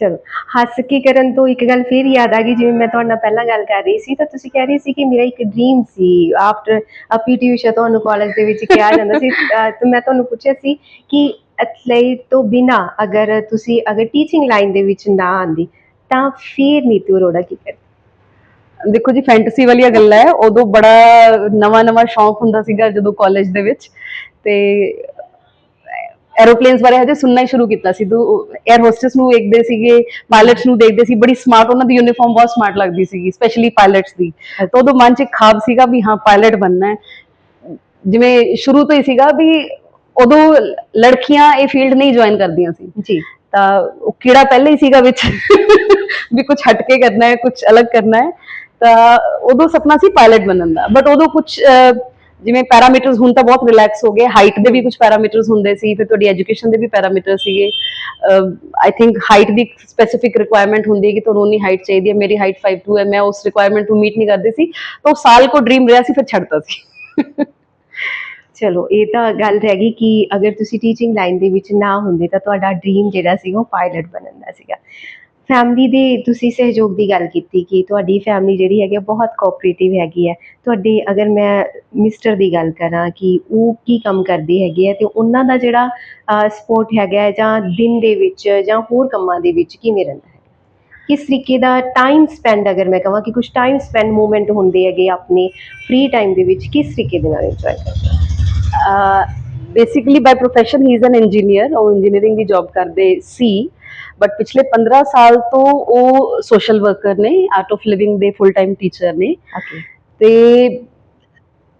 ਚਲੋ ਹੱਸ ਕੇ ਕਰਨ ਤੋਂ ਇੱਕ ਗੱਲ ਫਿਰ ਯਾਦ ਆ ਗਈ ਜਿਵੇਂ ਮੈਂ ਤੁਹਾਡੇ ਨਾਲ ਪਹਿਲਾਂ ਗੱਲ ਕਰ ਰਹੀ ਸੀ ਤਾਂ ਤੁਸੀਂ ਕਹਿ ਰਹੇ ਸੀ ਕਿ ਮੇਰਾ ਇੱਕ ਡ੍ਰੀਮ ਸੀ ਆਫਟਰ ਅ ਪੀਟੀ ਊਸ਼ਾ ਤੁਹਾਨੂੰ ਕਾਲਜ ਦੇ ਵਿੱਚ ਕਿਹਾ ਜਾਂਦਾ ਸੀ [laughs] ਤਾਂ ਮੈਂ ਤੁਹਾਨੂੰ ਪੁੱਛਿਆ ਸੀ ਕਿ ਐਥਲੀਟ ਤੋਂ ਬਿਨਾ ਅਗਰ ਤੁਸੀਂ ਅਗਰ ਟੀਚਿੰਗ ਲਾਈਨ ਦੇ ਵਿੱਚ ਨਾ ਆਂਦੀ ਤਾਂ ਫਿਰ ਨੀਤੂ ਅਰੋੜਾ ਕੀ ਕਰਦੀ? ਦੇਖੋ ਜੀ ਫੈਂਟਸੀ ਵਾਲੀਆਂ ਗੱਲਾਂ ਹੈ ਉਦੋਂ ਬੜਾ ਨਵਾਂ ਨਵਾਂ ਸ਼ੌਂਕ ਹੁੰਦਾ ਸੀਗਾ ਜਦੋਂ ਕਾਲਜ ਦੇ ਵਿੱਚ ਤੇ ਐਰੋਪਲੇਨਸ ਬਾਰੇ ਹਜੇ ਸੁਣਨਾ ਹੀ ਸ਼ੁਰੂ ਕੀਤਾ ਸੀ। ਤੋਂ 에ਅਰ ਹੋਸਟਸ ਨੂੰ ਵੇਖਦੇ ਸੀਗੇ ਪਾਇਲਟਸ ਨੂੰ ਦੇਖਦੇ ਸੀ। ਬੜੀ ਸਮਾਰਟ ਉਹਨਾਂ ਦੀ ਯੂਨੀਫਾਰਮ ਬਹੁਤ ਸਮਾਰਟ ਲੱਗਦੀ ਸੀਗੀ ਸਪੈਸ਼ਲੀ ਪਾਇਲਟਸ ਦੀ। ਤਾਂ ਉਦੋਂ ਮਨ 'ਚ ਖਾਬ ਸੀਗਾ ਵੀ ਹਾਂ ਪਾਇਲਟ ਬਣਨਾ ਹੈ। ਜਿਵੇਂ ਸ਼ੁਰੂ ਤੋਂ ਹੀ ਸੀਗਾ ਵੀ ਉਦੋਂ ਲੜਕੀਆਂ ਇਹ ਫੀਲਡ ਨਹੀਂ ਜੁਆਇਨ ਕਰਦੀਆਂ ਸੀ। ਜੀ। ਤਾਂ ਉਹ ਕੀੜਾ ਪਹਿਲੇ ਹੀ ਸੀਗਾ ਵਿੱਚ ਵੀ ਕੁਝ ਹਟ ਕੇ ਕਰਨਾ ਹੈ ਕੁਝ ਅਲੱਗ ਕਰਨਾ ਹੈ। ਤਾਂ ਉਦੋਂ ਸੁਪਨਾ ਸੀ ਪਾਇਲਟ ਬਣਨ ਦਾ। ਬਟ ਉਦੋਂ ਕੁਝ ਜਿਵੇਂ ਪੈਰਾਮੀਟਰਸ ਹੁਣ ਤਾਂ ਬਹੁਤ ਰਿਲੈਕਸ ਹੋ ਗਏ ਹਾਈਟ ਦੇ ਵੀ ਕੁਝ ਪੈਰਾਮੀਟਰਸ ਹੁੰਦੇ ਸੀ, ਫਿਰ ਤੁਹਾਡੀ ਐਜੂਕੇਸ਼ਨ ਦੇ ਵੀ ਪੈਰਾਮੀਟਰ ਸੀਗੇ। ਆਈ ਥਿੰਕ ਹਾਈਟ ਦੀ ਸਪੈਸੀਫਿਕ ਰਿਕੁਆਇਰਮੈਂਟ ਹੁੰਦੀ ਹੈ ਕਿ ਤੁਹਾਨੂੰ ਉਨੀ ਹਾਈਟ ਚਾਹੀਦੀ ਹੈ, ਮੇਰੀ ਹਾਈਟ 5'2 ਹੈ, ਮੈਂ ਉਸ ਰਿਕੁਆਇਰਮੈਂਟ ਨੂੰ ਮੀਟ ਨਹੀਂ ਕਰਦੀ ਸੀ, ਤਾਂ ਉਹ ਸਾਲ ਕੋ ਡ੍ਰੀਮ ਰਿਹਾ ਸੀ, ਫਿਰ ਛੱਡਤਾ ਸੀ। ਚਲੋ, ਇਹ ਤਾਂ ਗੱਲ ਰਹਿ ਗਈ ਕਿ ਅਗਰ ਤੁਸੀਂ ਟੀਚਿੰਗ ਲਾਈਨ ਦੇ ਵਿੱਚ ਨਾ ਹੁੰਦੇ ਤਾਂ ਤੁਹਾਡਾ ਡ੍ਰੀਮ ਜਿਹੜਾ ਸੀਗਾ ਉਹ ਪਾਇਲਟ ਬਣਨ ਦਾ ਸੀਗਾ। ਫੈਮਿਲੀ ਦੇ ਤੁਸੀਂ ਸਹਿਯੋਗ ਦੀ ਗੱਲ ਕੀਤੀ ਕਿ ਤੁਹਾਡੀ ਫੈਮਿਲੀ ਜਿਹੜੀ ਹੈਗੀ ਆ, ਬਹੁਤ ਕੋਆਪਰੇਟਿਵ ਹੈਗੀ ਹੈ ਤੁਹਾਡੇ ਅਗਰ ਮੈਂ ਮਿਸਟਰ ਦੀ ਗੱਲ ਕਰਾਂ ਕਿ ਉਹ ਕੀ ਕੰਮ ਕਰਦੇ ਹੈਗੇ ਆ, ਤੇ ਉਹਨਾਂ ਦਾ ਜਿਹੜਾ ਸਪੋਰਟ ਹੈਗਾ ਜਾਂ ਦਿਨ ਦੇ ਵਿੱਚ ਜਾਂ ਹੋਰ ਕੰਮਾਂ ਦੇ ਵਿੱਚ ਕਿਵੇਂ ਰਹਿੰਦਾ ਹੈ? ਕਿਸ ਤਰੀਕੇ ਦਾ ਟਾਈਮ ਸਪੈਂਡ ਅਗਰ ਮੈਂ ਕਹਾਂ ਕਿ ਕੁਝ ਟਾਈਮ ਸਪੈਂਡ ਮੂਵਮੈਂਟ ਹੁੰਦੇ ਹੈਗੇ ਆਪਣੇ ਫ੍ਰੀ ਟਾਈਮ ਦੇ ਵਿੱਚ, ਕਿਸ ਤਰੀਕੇ ਦੇ ਨਾਲ ਇੰਜੋਏ ਕਰਦੇ basically by profession he is an engineer ਉਹ ਇੰਜੀਨੀਅਰਿੰਗ ਦੀ ਜੌਬ ਕਰਦੇ ਸੀ। ਬਟ ਪਿਛਲੇ 15 ਸਾਲ ਤੋਂ ਉਹ ਸੋਸ਼ਲ ਵਰਕਰ ਨੇ ਆਰਟ ਆਫ ਲਿਵਿੰਗ ਦੇ ਫੁੱਲ ਟਾਈਮ ਟੀਚਰ ਨੇ ਤੇ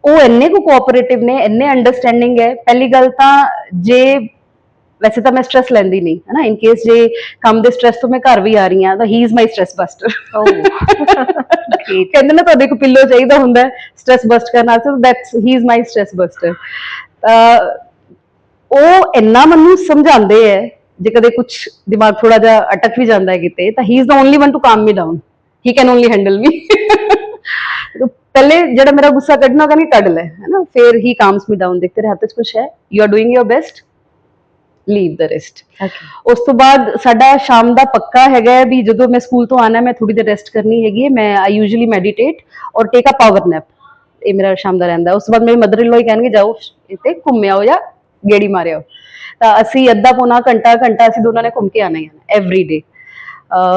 ਉਹ ਇੰਨੇ ਕੋ ਕੋਆਪਰੇਟਿਵ ਨੇ ਇੰਨੇ ਅੰਡਰਸਟੈਂਡਿੰਗ ਹੈ। ਪਹਿਲੀ ਗੱਲ ਤਾਂ ਜੇ ਵੈਸੇ ਤਾਂ ਮੈਂ ਸਟ੍ਰੈਸ ਲੈਂਦੀ ਨਹੀਂ ਹੈ ਨਾ ਇਨ ਕੇਸ ਜੇ ਕੰਮ ਦੇ ਸਟ੍ਰੈਸ ਤੋਂ ਮੈਂ ਘਰ ਵੀ ਆ ਰਹੀ ਹਾਂ ਤਾਂ ਹੀ ਇਜ਼ ਮਾਈ ਸਟ੍ਰੈਸ ਬਸਟਰ ਕਹਿੰਦੇ ਨਾ ਤੁਹਾਡੇ ਕੋ ਪਿੱਲੋ ਚਾਹੀਦਾ ਹੁੰਦਾ ਸਟ੍ਰੈਸ ਬਸਟ ਕਰਨ ਵਾਸਤੇ that's he is my stress buster ਉਹ ਇੰਨਾ ਮੈਨੂੰ ਸਮਝਾਉਂਦੇ ਹੈ ਜੇ ਕਦੇ ਕੁਝ ਦਿਮਾਗ ਥੋੜਾ ਜਿਹਾ ਅਟਕ ਵੀ ਜਾਂਦਾ ਹੈ ਕਿਤੇ ਤਾਂ he is the only one to calm me down he can only handle me ਪਹਿਲੇ ਜਿਹੜਾ ਮੇਰਾ ਗੁੱਸਾ ਕੱਢਣਾ ਕਹਿੰਦੇ ਕੱਢ ਲੈ ਹੈ ਨਾ? ਫਿਰ ਹੀ ਕਾਮਸ ਮੀ ਡਾਊਨ ਦੇਖ ਤੇਰੇ ਹੱਥ 'ਚ ਕੁਝ ਹੈ। You are doing your best leave the rest ਉਸ ਤੋਂ ਬਾਅਦ ਸਾਡਾ ਸ਼ਾਮ ਦਾ ਪੱਕਾ ਹੈਗਾ ਹੈ ਵੀ ਜਦੋਂ ਮੈਂ ਸਕੂਲ ਤੋਂ ਆਣਾ ਮੈਂ ਥੋੜੀ ਦੇਰ ਰੈਸਟ ਕਰਨੀ ਹੈਗੀ ਹੈ। ਮੈਂ ਆਈ ਯੂਜੂਅਲੀ ਮੈਡੀਟੇਟ ਔਰ ਟੇਕ ਅ ਪਾਵਰ ਨੈਪ ਇਹ ਮੇਰਾ ਸ਼ਾਮ ਦਾ ਰਹਿੰਦਾ। ਉਸ ਤੋਂ ਬਾਅਦ ਮੇਰੀ ਮਦਰ ਇਨ ਹੀ ਕਹਿਣਗੇ ਜਾਓ ਇੱਥੇ ਘੁੰਮ ਆਓ ਜਾਂ ਗੇੜੀ ਮਾਰਿਓ ਤਾਂ ਅਸੀਂ ਅੱਧਾ ਪੌਣਾ ਘੰਟਾ ਘੰਟਾ ਅਸੀਂ ਦੋਨਾਂ ਨੇ ਘੁੰਮ ਕੇ ਆਣਾ ਹੀ ਆਣਾ ਐਵਰੀ ਡੇ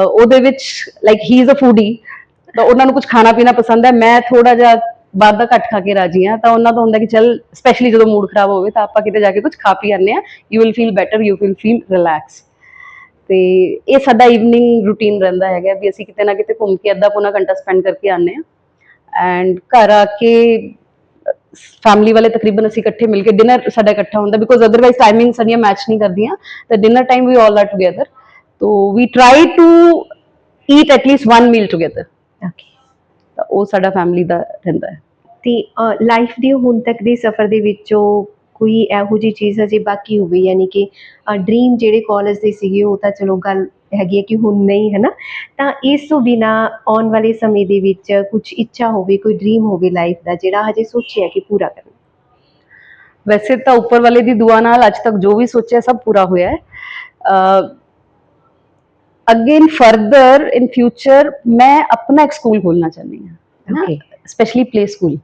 ਉਹਦੇ ਵਿੱਚ like he is a foodie ਤਾਂ ਉਹਨਾਂ ਨੂੰ ਕੁਝ ਖਾਣਾ ਪੀਣਾ ਪਸੰਦ ਹੈ। ਮੈਂ ਥੋੜਾ ਜਿਹਾ ਬਾਹਰ ਦਾ ਘੱਟ ਖਾ ਕੇ ਰਾਜੀ ਹਾਂ, ਤਾਂ ਉਹਨਾਂ ਦਾ ਹੁੰਦਾ ਕਿ ਚਲ ਸਪੈਸ਼ਲੀ ਜਦੋਂ ਮੂਡ ਖਰਾਬ ਹੋਵੇ ਤਾਂ ਆਪਾਂ ਕਿਤੇ ਜਾ ਕੇ ਕੁਝ ਖਾ ਪੀ ਆਉਂਦੇ ਆ you will feel better you will feel relax ਤੇ ਇਹ ਸਾਡਾ ਈਵਨਿੰਗ ਰੂਟੀਨ ਰਹਿੰਦਾ ਹੈਗਾ ਵੀ ਅਸੀਂ ਕਿਤੇ ਨਾ ਕਿਤੇ ਘੁੰਮ ਕੇ ਅੱਧਾ ਪੌਣਾ ਘੰਟਾ ਸਪੈਂਡ ਕਰਕੇ ਆਉਂਦੇ ਆ ਐਂਡ ਘਰ ਆ ਕੇ ਫੈਮਿਲੀ ਵਾਲੇ ਤਕਰੀਬਨ ਅਸੀਂ ਇਕੱਠੇ ਮਿਲ ਕੇ ਡਿਨਰ ਸਾਡਾ ਇਕੱਠਾ ਹੁੰਦਾ ਬਿਕੋਜ਼ ਅਦਰਵਾਈਜ਼ ਟਾਈਮਿੰਗ ਸਾਡੀਆਂ ਮੈਚ ਨਹੀਂ ਕਰਦੀਆਂ। ਤਾਂ dinner time we all are together ਤੋ we try to eat at least one meal together okay ਤਾਂ ਉਹ ਸਾਡਾ ਫੈਮਿਲੀ ਦਾ ਰਹਿੰਦਾ ਹੈ। ਤੇ ਲਾਈਫ ਦੀ ਹੁਣ ਤੱਕ ਦੇ ਸਫ਼ਰ ਦੇ ਵਿੱਚੋਂ ਕੋਈ ਇਹੋ ਜਿਹੀ ਚੀਜ਼ ਹਜੇ ਬਾਕੀ ਹੋਵੇ ਯਾਨੀ ਕਿ ਡ੍ਰੀਮ ਜਿਹੜੇ ਕਾਲਜ ਦੇ ਸੀਗੇ ਉਹ ਤਾਂ ਚਲੋ ਗੱਲ ਹੈਗੀ ਹੈ ਕਿ ਹੁਣ ਨਹੀਂ ਹੈ ਨਾ ਤਾਂ ਇਸ ਤੋਂ ਬਿਨਾ ਆਉਣ ਵਾਲੇ ਸਮੇਂ ਦੇ ਵਿੱਚ ਕੁਝ ਇੱਛਾ ਹੋਵੇ ਕੋਈ ਡ੍ਰੀਮ ਹੋਵੇ ਲਾਈਫ ਦਾ ਜਿਹੜਾ ਹਜੇ ਸੋਚਿਆ ਕਿ ਪੂਰਾ ਕਰਨਾ ਵੈਸੇ ਤਾਂ ਉੱਪਰ ਵਾਲੇ ਦੀ ਦੁਆ ਨਾਲ ਅੱਜ ਤੱਕ ਜੋ ਵੀ ਸੋਚਿਆ ਸਭ ਪੂਰਾ ਹੋਇਆ ਹੈ। ਅਗੇਨ ਫਰਦਰ ਇਨ ਫਿਊਚਰ ਮੈਂ ਆਪਣਾ ਇੱਕ ਸਕੂਲ ਖੋਲਣਾ ਚਾਹੁੰਦੀ ਹਾਂ Okay. Specially play school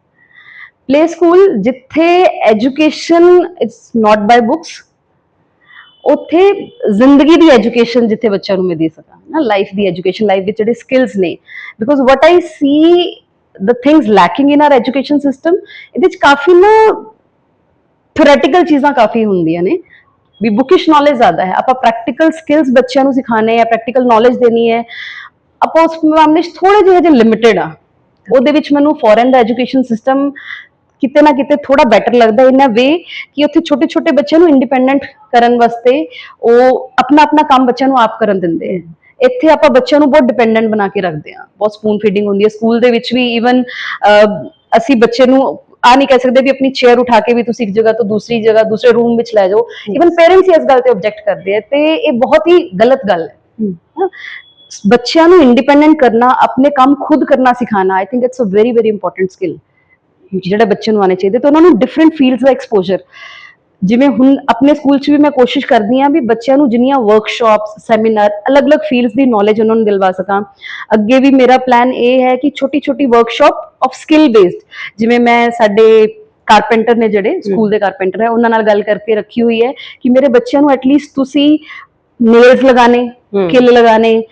play school ਜਿੱਥੇ education it's not by books ਉੱਥੇ ਜ਼ਿੰਦਗੀ ਦੀ ਐਜੂਕੇਸ਼ਨ ਜਿੱਥੇ ਬੱਚਿਆਂ ਨੂੰ ਮੈਂ ਦੇ ਸਕਾਂ, ਨਾ ਲਾਈਫ ਦੀ ਐਜੂਕੇਸ਼ਨ ਲਾਈਫ ਵਿੱਚ ਜਿਹੜੇ ਸਕਿੱਲਸ ਨੇ। Because what I see the things lacking in our education system ਇਹਦੇ ਵਿੱਚ ਕਾਫੀ ਨਾ ਥਿਓਰੈਟੀਕਲ ਚੀਜ਼ਾਂ ਕਾਫੀ ਹੁੰਦੀਆਂ ਨੇ। ਵੀ ਬੁਕਿਸ਼ ਨੌਲੇਜ ਜ਼ਿਆਦਾ ਹੈ। ਆਪਾਂ ਪ੍ਰੈਕਟੀਕਲ ਸਕਿੱਲਸ ਬੱਚਿਆਂ ਨੂੰ ਸਿਖਾਣੇ ਆ ਪ੍ਰੈਕਟੀਕਲ ਨੌਲੇਜ ਦੇਣੀ ਹੈ। ਆਪਾਂ ਉਸ ਮਾਮਲੇ 'ਚ ਥੋੜੇ ਜਿਹੇ ਜਿਹੇ ਲਿਮਿਟਿਡ ਆ। ਉਹਦੇ ਵਿੱਚ ਮੈਨੂੰ ਫੋਰਨ ਦਾ ਐਜੂਕੇਸ਼ਨ ਸਿਸਟਮ ਕਿਤੇ ਨਾ ਕਿਤੇ ਥੋੜਾ ਬੈਟਰ ਲੱਗਦਾ ਇਨ ਅ ਵੇ ਕਿ ਉੱਥੇ ਛੋਟੇ ਛੋਟੇ ਬੱਚਿਆਂ ਨੂੰ ਇੰਡੀਪੈਂਡੈਂਟ ਕਰਨ ਵਾਸਤੇ ਉਹ ਆਪਣਾ ਆਪਣਾ ਕੰਮ ਬੱਚਿਆਂ ਨੂੰ ਆਪ ਕਰਨ ਦਿੰਦੇ ਆ ਇੱਥੇ ਆਪਾਂ ਬੱਚਿਆਂ ਨੂੰ ਬਹੁਤ ਡਿਪੈਂਡੈਂਟ ਬਣਾ ਕੇ ਰੱਖਦੇ ਆ ਬਹੁਤ ਸਪੂਨ ਫੀਡਿੰਗ ਹੁੰਦੀ ਹੈ। ਸਕੂਲ ਦੇ ਵਿੱਚ ਵੀ ਇਵਨ ਅਸੀਂ ਬੱਚੇ ਨੂੰ ਆ ਨਹੀਂ ਕਹਿ ਸਕਦੇ ਵੀ ਆਪਣੀ ਚੇਅਰ ਉਠਾ ਕੇ ਵੀ ਤੁਸੀਂ ਇੱਕ ਜਗ੍ਹਾ ਤੋਂ ਦੂਸਰੀ ਜਗ੍ਹਾ ਦੂਸਰੇ ਰੂਮ ਵਿੱਚ ਲੈ ਜਾਓ। ਇਵਨ ਪੇਰੈਂਟਸ ਇਸ ਗੱਲ ਤੇ ਆਬਜੈਕਟ ਕਰਦੇ ਆ ਤੇ ਇਹ ਬਹੁਤ ਹੀ ਗਲਤ ਗੱਲ ਹੈ। ਹਾਂ। ਬੱਚਿਆਂ ਨੂੰ ਇੰਡੀਪੈਂਡੈਂਟ ਕਰਨਾ ਆਪਣੇ ਕੰਮ ਖੁਦ ਕਰਨਾ ਸਿਖਾਣਾ I think it's a very very important skill ਜਿਹੜਾ ਬੱਚੇ ਨੂੰ ਆਣੇ ਚਾਹੀਦੇ ਤੇ ਉਹਨਾਂ ਨੂੰ ਡਿਫਰੈਂਟ ਫੀਲਡਸ ਦਾ ਐਕਸਪੋਜ਼ਰ ਜਿਵੇਂ ਹੁਣ ਆਪਣੇ ਸਕੂਲ 'ਚ ਵੀ ਮੈਂ ਕੋਸ਼ਿਸ਼ ਕਰਦੀ ਹਾਂ ਵੀ ਬੱਚਿਆਂ ਨੂੰ ਜਿੰਨੀਆਂ ਵਰਕਸ਼ਾਪਸ ਸੈਮੀਨਾਰ ਅਲੱਗ-ਅਲੱਗ ਫੀਲਡਸ ਦੀ ਨੌਲੇਜ ਉਹਨਾਂ ਨੂੰ ਦਿਲਵਾ ਸਕਾਂ। ਅੱਗੇ ਵੀ ਮੇਰਾ ਪਲਾਨ ਇਹ ਹੈ ਕਿ ਛੋਟੀ-ਛੋਟੀ ਵਰਕਸ਼ਾਪ ਆਫ ਸਕਿੱਲ ਬੇਸਡ ਜਿਵੇਂ ਮੈਂ ਸਾਡੇ ਕਾਰਪੈਂਟਰ ਨੇ ਜਿਹੜੇ ਸਕੂਲ ਦੇ ਕਾਰਪੈਂਟਰ ਹੈ ਉਹਨਾਂ ਨਾਲ ਗੱਲ ਕਰਕੇ ਰੱਖੀ ਹੋਈ ਹੈ ਕਿ ਮੇਰੇ ਬੱਚਿਆਂ ਨੂੰ ਐਟਲੀਸਟ ਤੁਸੀਂ ਨੇਲਸ ਲਗਾਣੇ। ਕਿੱਲ ਲਗਾਣੇ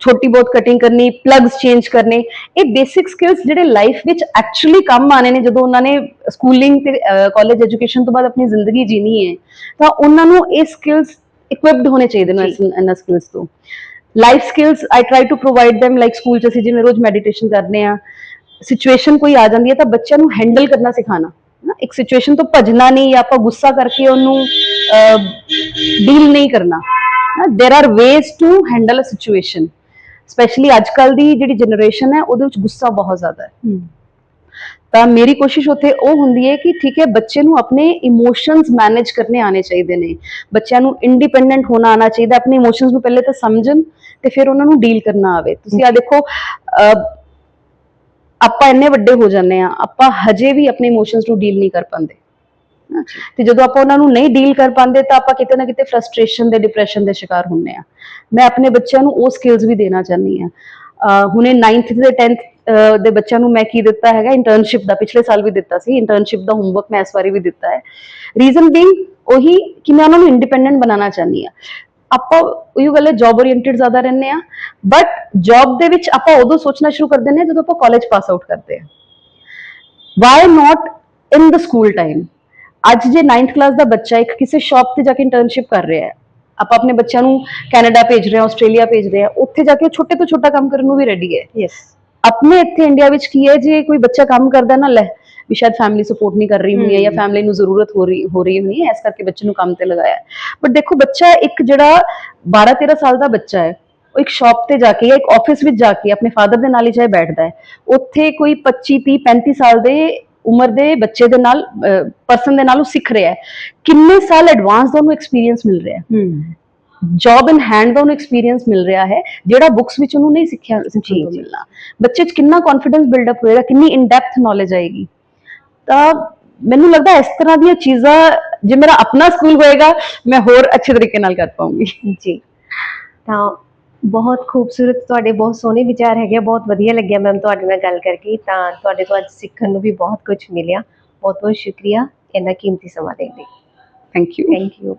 ਛੋਟੀ ਬਹੁਤ ਕਟਿੰਗ ਕਰਨੀ ਪਲੱਗਸ ਚੇਂਜ ਕਰਨੇ ਇਹ ਬੇਸਿਕ ਸਕਿੱਲਸ ਜਿਹੜੇ ਲਾਈਫ ਵਿੱਚ ਐਕਚੁਅਲੀ ਕੰਮ ਆਣੇ ਨੇ ਜਦੋਂ ਉਹਨਾਂ ਨੇ ਸਕੂਲਿੰਗ ਤੇ ਕਾਲਜ ਐਜੂਕੇਸ਼ਨ ਤੋਂ ਬਾਅਦ ਆਪਣੀ ਜ਼ਿੰਦਗੀ ਜੀਣੀ ਹੈ ਤਾਂ ਉਹਨਾਂ ਨੂੰ ਇਹ ਸਕਿੱਲਸ ਇਕਵਿਪਡ ਹੋਣੇ ਚਾਹੀਦੇ ਨੇ ਇਹਨਾਂ ਸਕਿੱਲਸ ਤੋਂ। Life skills I try to provide them like school ਚ ਅਸੀਂ ਜਿਵੇਂ ਰੋਜ਼ ਮੈਡੀਟੇਸ਼ਨ ਕਰਦੇ ਆ ਸਿਚੁਏਸ਼ਨ ਕੋਈ ਆ ਜਾਂਦੀ ਹੈ ਤਾਂ ਬੱਚਿਆਂ ਨੂੰ ਹੈਂਡਲ ਕਰਨਾ ਸਿਖਾਣਾ ਨਾ ਇੱਕ ਸਿਚੁਏਸ਼ਨ ਤੋਂ ਭੱਜਣਾ ਨਹੀਂ ਜਾਂ ਆਪਾਂ ਗੁੱਸਾ ਕਰਕੇ ਉਹਨੂੰ ਡੀਲ ਨਹੀਂ ਕਰਨਾ there are ways to handle a situation specially ਅੱਜ ਕੱਲ ਦੀ ਜਿਹੜੀ ਜਨਰੇਸ਼ਨ ਹੈ ਉਹਦੇ ਵਿੱਚ ਗੁੱਸਾ ਬਹੁਤ ਜ਼ਿਆਦਾ ਹੈ। ਤਾਂ ਮੇਰੀ ਕੋਸ਼ਿਸ਼ ਉੱਥੇ ਉਹ ਹੁੰਦੀ ਹੈ ਕਿ ਠੀਕ ਹੈ ਬੱਚੇ ਨੂੰ ਆਪਣੇ ਇਮੋਸ਼ਨਸ ਮੈਨੇਜ ਕਰਨੇ ਆਣੇ ਚਾਹੀਦੇ ਨੇ। ਬੱਚਿਆਂ ਨੂੰ ਇੰਡੀਪੈਂਡੈਂਟ ਹੋਣਾ ਆਣਾ ਚਾਹੀਦਾ ਆਪਣੇ ਇਮੋਸ਼ਨਸ ਨੂੰ ਪਹਿਲੇ ਤਾਂ ਸਮਝਣ ਤੇ ਫਿਰ ਉਹਨਾਂ ਨੂੰ ਡੀਲ ਕਰਨਾ ਆਵੇ। ਤੁਸੀਂ ਆ ਦੇਖੋ ਆਪਾਂ ਇੰਨੇ ਵੱਡੇ ਹੋ ਜਾਂਦੇ ਆ ਆਪਾਂ ਹਜੇ ਵੀ ਆਪਣੇ ਇਮੋਸ਼ਨਸ ਨੂੰ ਡੀਲ ਨਹੀਂ ਕਰ ਪਾਉਂਦੇ। ਤੇ ਜਦੋਂ ਆਪਾਂ ਉਹਨਾਂ ਨੂੰ ਨਹੀਂ ਡੀਲ ਕਰ ਪਾਉਂਦੇ ਤਾਂ ਆਪਾਂ ਕਿਤੇ ਨਾ ਕਿਤੇ ਫਰਸਟ੍ਰੇਸ਼ਨ ਦੇ ਡਿਪਰੈਸ਼ਨ ਦੇ ਸ਼ਿਕਾਰ ਹੁੰਦੇ ਆ ਮੈਂ ਆਪਣੇ ਬੱਚਿਆਂ ਨੂੰ ਉਹ ਸਕਿੱਲਸ ਵੀ ਦੇਣਾ ਚਾਹੁੰਦੀ ਆ ਹੁਣੇ 9th ਤੇ 10th ਅਹ ਦੇ ਬੱਚਿਆਂ ਨੂੰ ਮੈਂ ਕੀ ਦਿੱਤਾ ਹੈਗਾ? ਇੰਟਰਨਸ਼ਿਪ ਦਾ ਪਿਛਲੇ ਸਾਲ ਵੀ ਦਿੱਤਾ ਸੀ। ਇੰਟਰਨਸ਼ਿਪ ਦਾ ਹੋਮਵਰਕ ਮੈਂ ਇਸ ਵਾਰੀ ਵੀ ਦਿੱਤਾ ਹੈ। ਰੀਜ਼ਨ ਬੀਇੰਗ ਉਹੀ ਕਿ ਮੈਂ ਉਹਨਾਂ ਨੂੰ ਇੰਡੀਪੈਂਡੈਂਟ ਬਣਾਉਣਾ ਚਾਹੁੰਦੀ ਆ ਆਪਾਂ ਉਹੀ ਗੱਲ ਹੈ ਜੌਬ ਓਰੀਐਂਟਡ ਜ਼ਿਆਦਾ ਰਹਿੰਦੇ ਆ ਬਟ ਜੌਬ ਦੇ ਵਿੱਚ ਆਪਾਂ ਉਦੋਂ ਸੋਚਣਾ ਸ਼ੁਰੂ ਕਰ ਦਿੰਦੇ ਆ ਜਦੋਂ ਆਪਾਂ ਕਾਲਜ ਪਾਸ ਆਊਟ ਕਰਦੇ ਆ why not in the school time ਅੱਜ ਜੇ 9th ਕਲਾਸ ਦਾ ਬੱਚਾ ਇੱਕ ਕਿਸੇ ਸ਼ਾਪ ਤੇ ਜਾ ਕੇ ਇੰਟਰਨਸ਼ਿਪ ਕਰ ਰਿਹਾ ਹੈ ਆਪਾਂ ਆਪਣੇ ਬੱਚਿਆਂ ਨੂੰ ਕੈਨੇਡਾ ਭੇਜ ਰਹੇ ਹਾਂ ਆਸਟ੍ਰੇਲੀਆ ਭੇਜ ਰਹੇ ਹਾਂ ਉੱਥੇ ਜਾ ਕੇ ਛੋਟੇ ਤੋਂ ਛੋਟਾ ਕੰਮ ਕਰਨ ਨੂੰ ਵੀ ਰੈਡੀ ਹੈ। ਯੈਸ ਆਪਣੇ ਇੱਥੇ ਇੰਡੀਆ ਵਿੱਚ ਕੀ ਹੈ ਜੇ ਕੋਈ ਬੱਚਾ ਕੰਮ ਕਰਦਾ ਨਾ ਲੈ ਵੀ ਸ਼ਾਇਦ ਫੈਮਿਲੀ ਸਪੋਰਟ ਨਹੀਂ ਕਰ ਰਹੀ ਹੋਣੀ ਹੈ ਜਾਂ। ਫੈਮਿਲੀ ਨੂੰ ਜ਼ਰੂਰਤ ਹੋ ਰਹੀ ਹੋ ਰਹੀ ਹੋਣੀ ਹੈ ਇਸ ਕਰਕੇ ਬੱਚੇ ਨੂੰ ਕੰਮ ਤੇ ਲਗਾਇਆ ਬਟ ਦੇਖੋ ਬੱਚਾ ਇੱਕ ਜਿਹੜਾ 12 13 ਸਾਲ ਦਾ ਬੱਚਾ ਹੈ ਉਹ ਇੱਕ ਸ਼ਾਪ ਤੇ ਜਾ ਕੇ ਜਾਂ ਇੱਕ ਆਫਿਸ ਵਿੱਚ ਜਾ ਕੇ ਆਪਣੇ ਫਾਦਰ ਦੇ ਨਾਲ ਹੀ ਚਾਹੇ ਬੈਠਦਾ ਹੈ ਉੱਥੇ ਕੋਈ 25 30 35 ਸਾਲ ਦੇ ਉਮਰ ਦੇ ਬੱਚੇ ਦੇ ਨਾਲ ਪਰਸਨ ਦੇ ਨਾਲ ਉਹ ਸਿੱਖ ਰਿਹਾ ਹੈ। ਕਿੰਨੇ ਸਾਲ ਐਡਵਾਂਸ ਦਾ ਉਹਨੂੰ ਐਕਸਪੀਰੀਅੰਸ ਮਿਲ ਰਿਹਾ ਹੈ? ਜੌਬ ਇਨ ਹੈਂਡ ਦਾ ਉਹਨੂੰ ਐਕਸਪੀਰੀਅੰਸ ਮਿਲ ਰਿਹਾ ਹੈ ਜਿਹੜਾ ਬੁੱਕਸ ਵਿੱਚ ਉਹਨੂੰ ਨਹੀਂ ਸਿੱਖਿਆ ਸਿੱਖਣ ਤੋਂ। ਮਿਲਣਾ। ਬੱਚੇ 'ਚ ਕਿੰਨਾ ਕੌਨਫੀਡੈਂਸ ਬਿਲਡ ਅਪ ਹੋਏਗਾ ਕਿੰਨੀ ਇਨ ਡੈਪਥ ਨੌਲੇਜ ਆਏਗੀ? ਤਾਂ ਮੈਨੂੰ ਲੱਗਦਾ ਇਸ ਤਰ੍ਹਾਂ ਦੀਆਂ ਚੀਜ਼ਾਂ ਜੇ ਮੇਰਾ ਆਪਣਾ ਸਕੂਲ ਹੋਏਗਾ ਮੈਂ ਹੋਰ ਅੱਛੇ ਤਰੀਕੇ ਨਾਲ ਕਰ ਪਾਉਂਗੀ। ਜੀ। ਤਾਂ ਬਹੁਤ ਖੂਬਸੂਰਤ ਤੁਹਾਡੇ ਬਹੁਤ ਸੋਹਣੇ ਵਿਚਾਰ ਹੈਗੇ ਬਹੁਤ ਵਧੀਆ ਲੱਗਿਆ ਮੈਮ ਤੁਹਾਡੇ ਨਾਲ ਗੱਲ ਕਰਕੇ ਤਾਂ ਤੁਹਾਡੇ ਤੋਂ ਅੱਜ ਸਿੱਖਣ ਨੂੰ ਵੀ ਬਹੁਤ ਕੁਝ ਮਿਲਿਆ। ਬਹੁਤ ਬਹੁਤ ਸ਼ੁਕਰੀਆ ਇੰਨਾ ਕੀਮਤੀ ਸਮਾਂ ਦੇਣ ਲਈ। Thank you thank you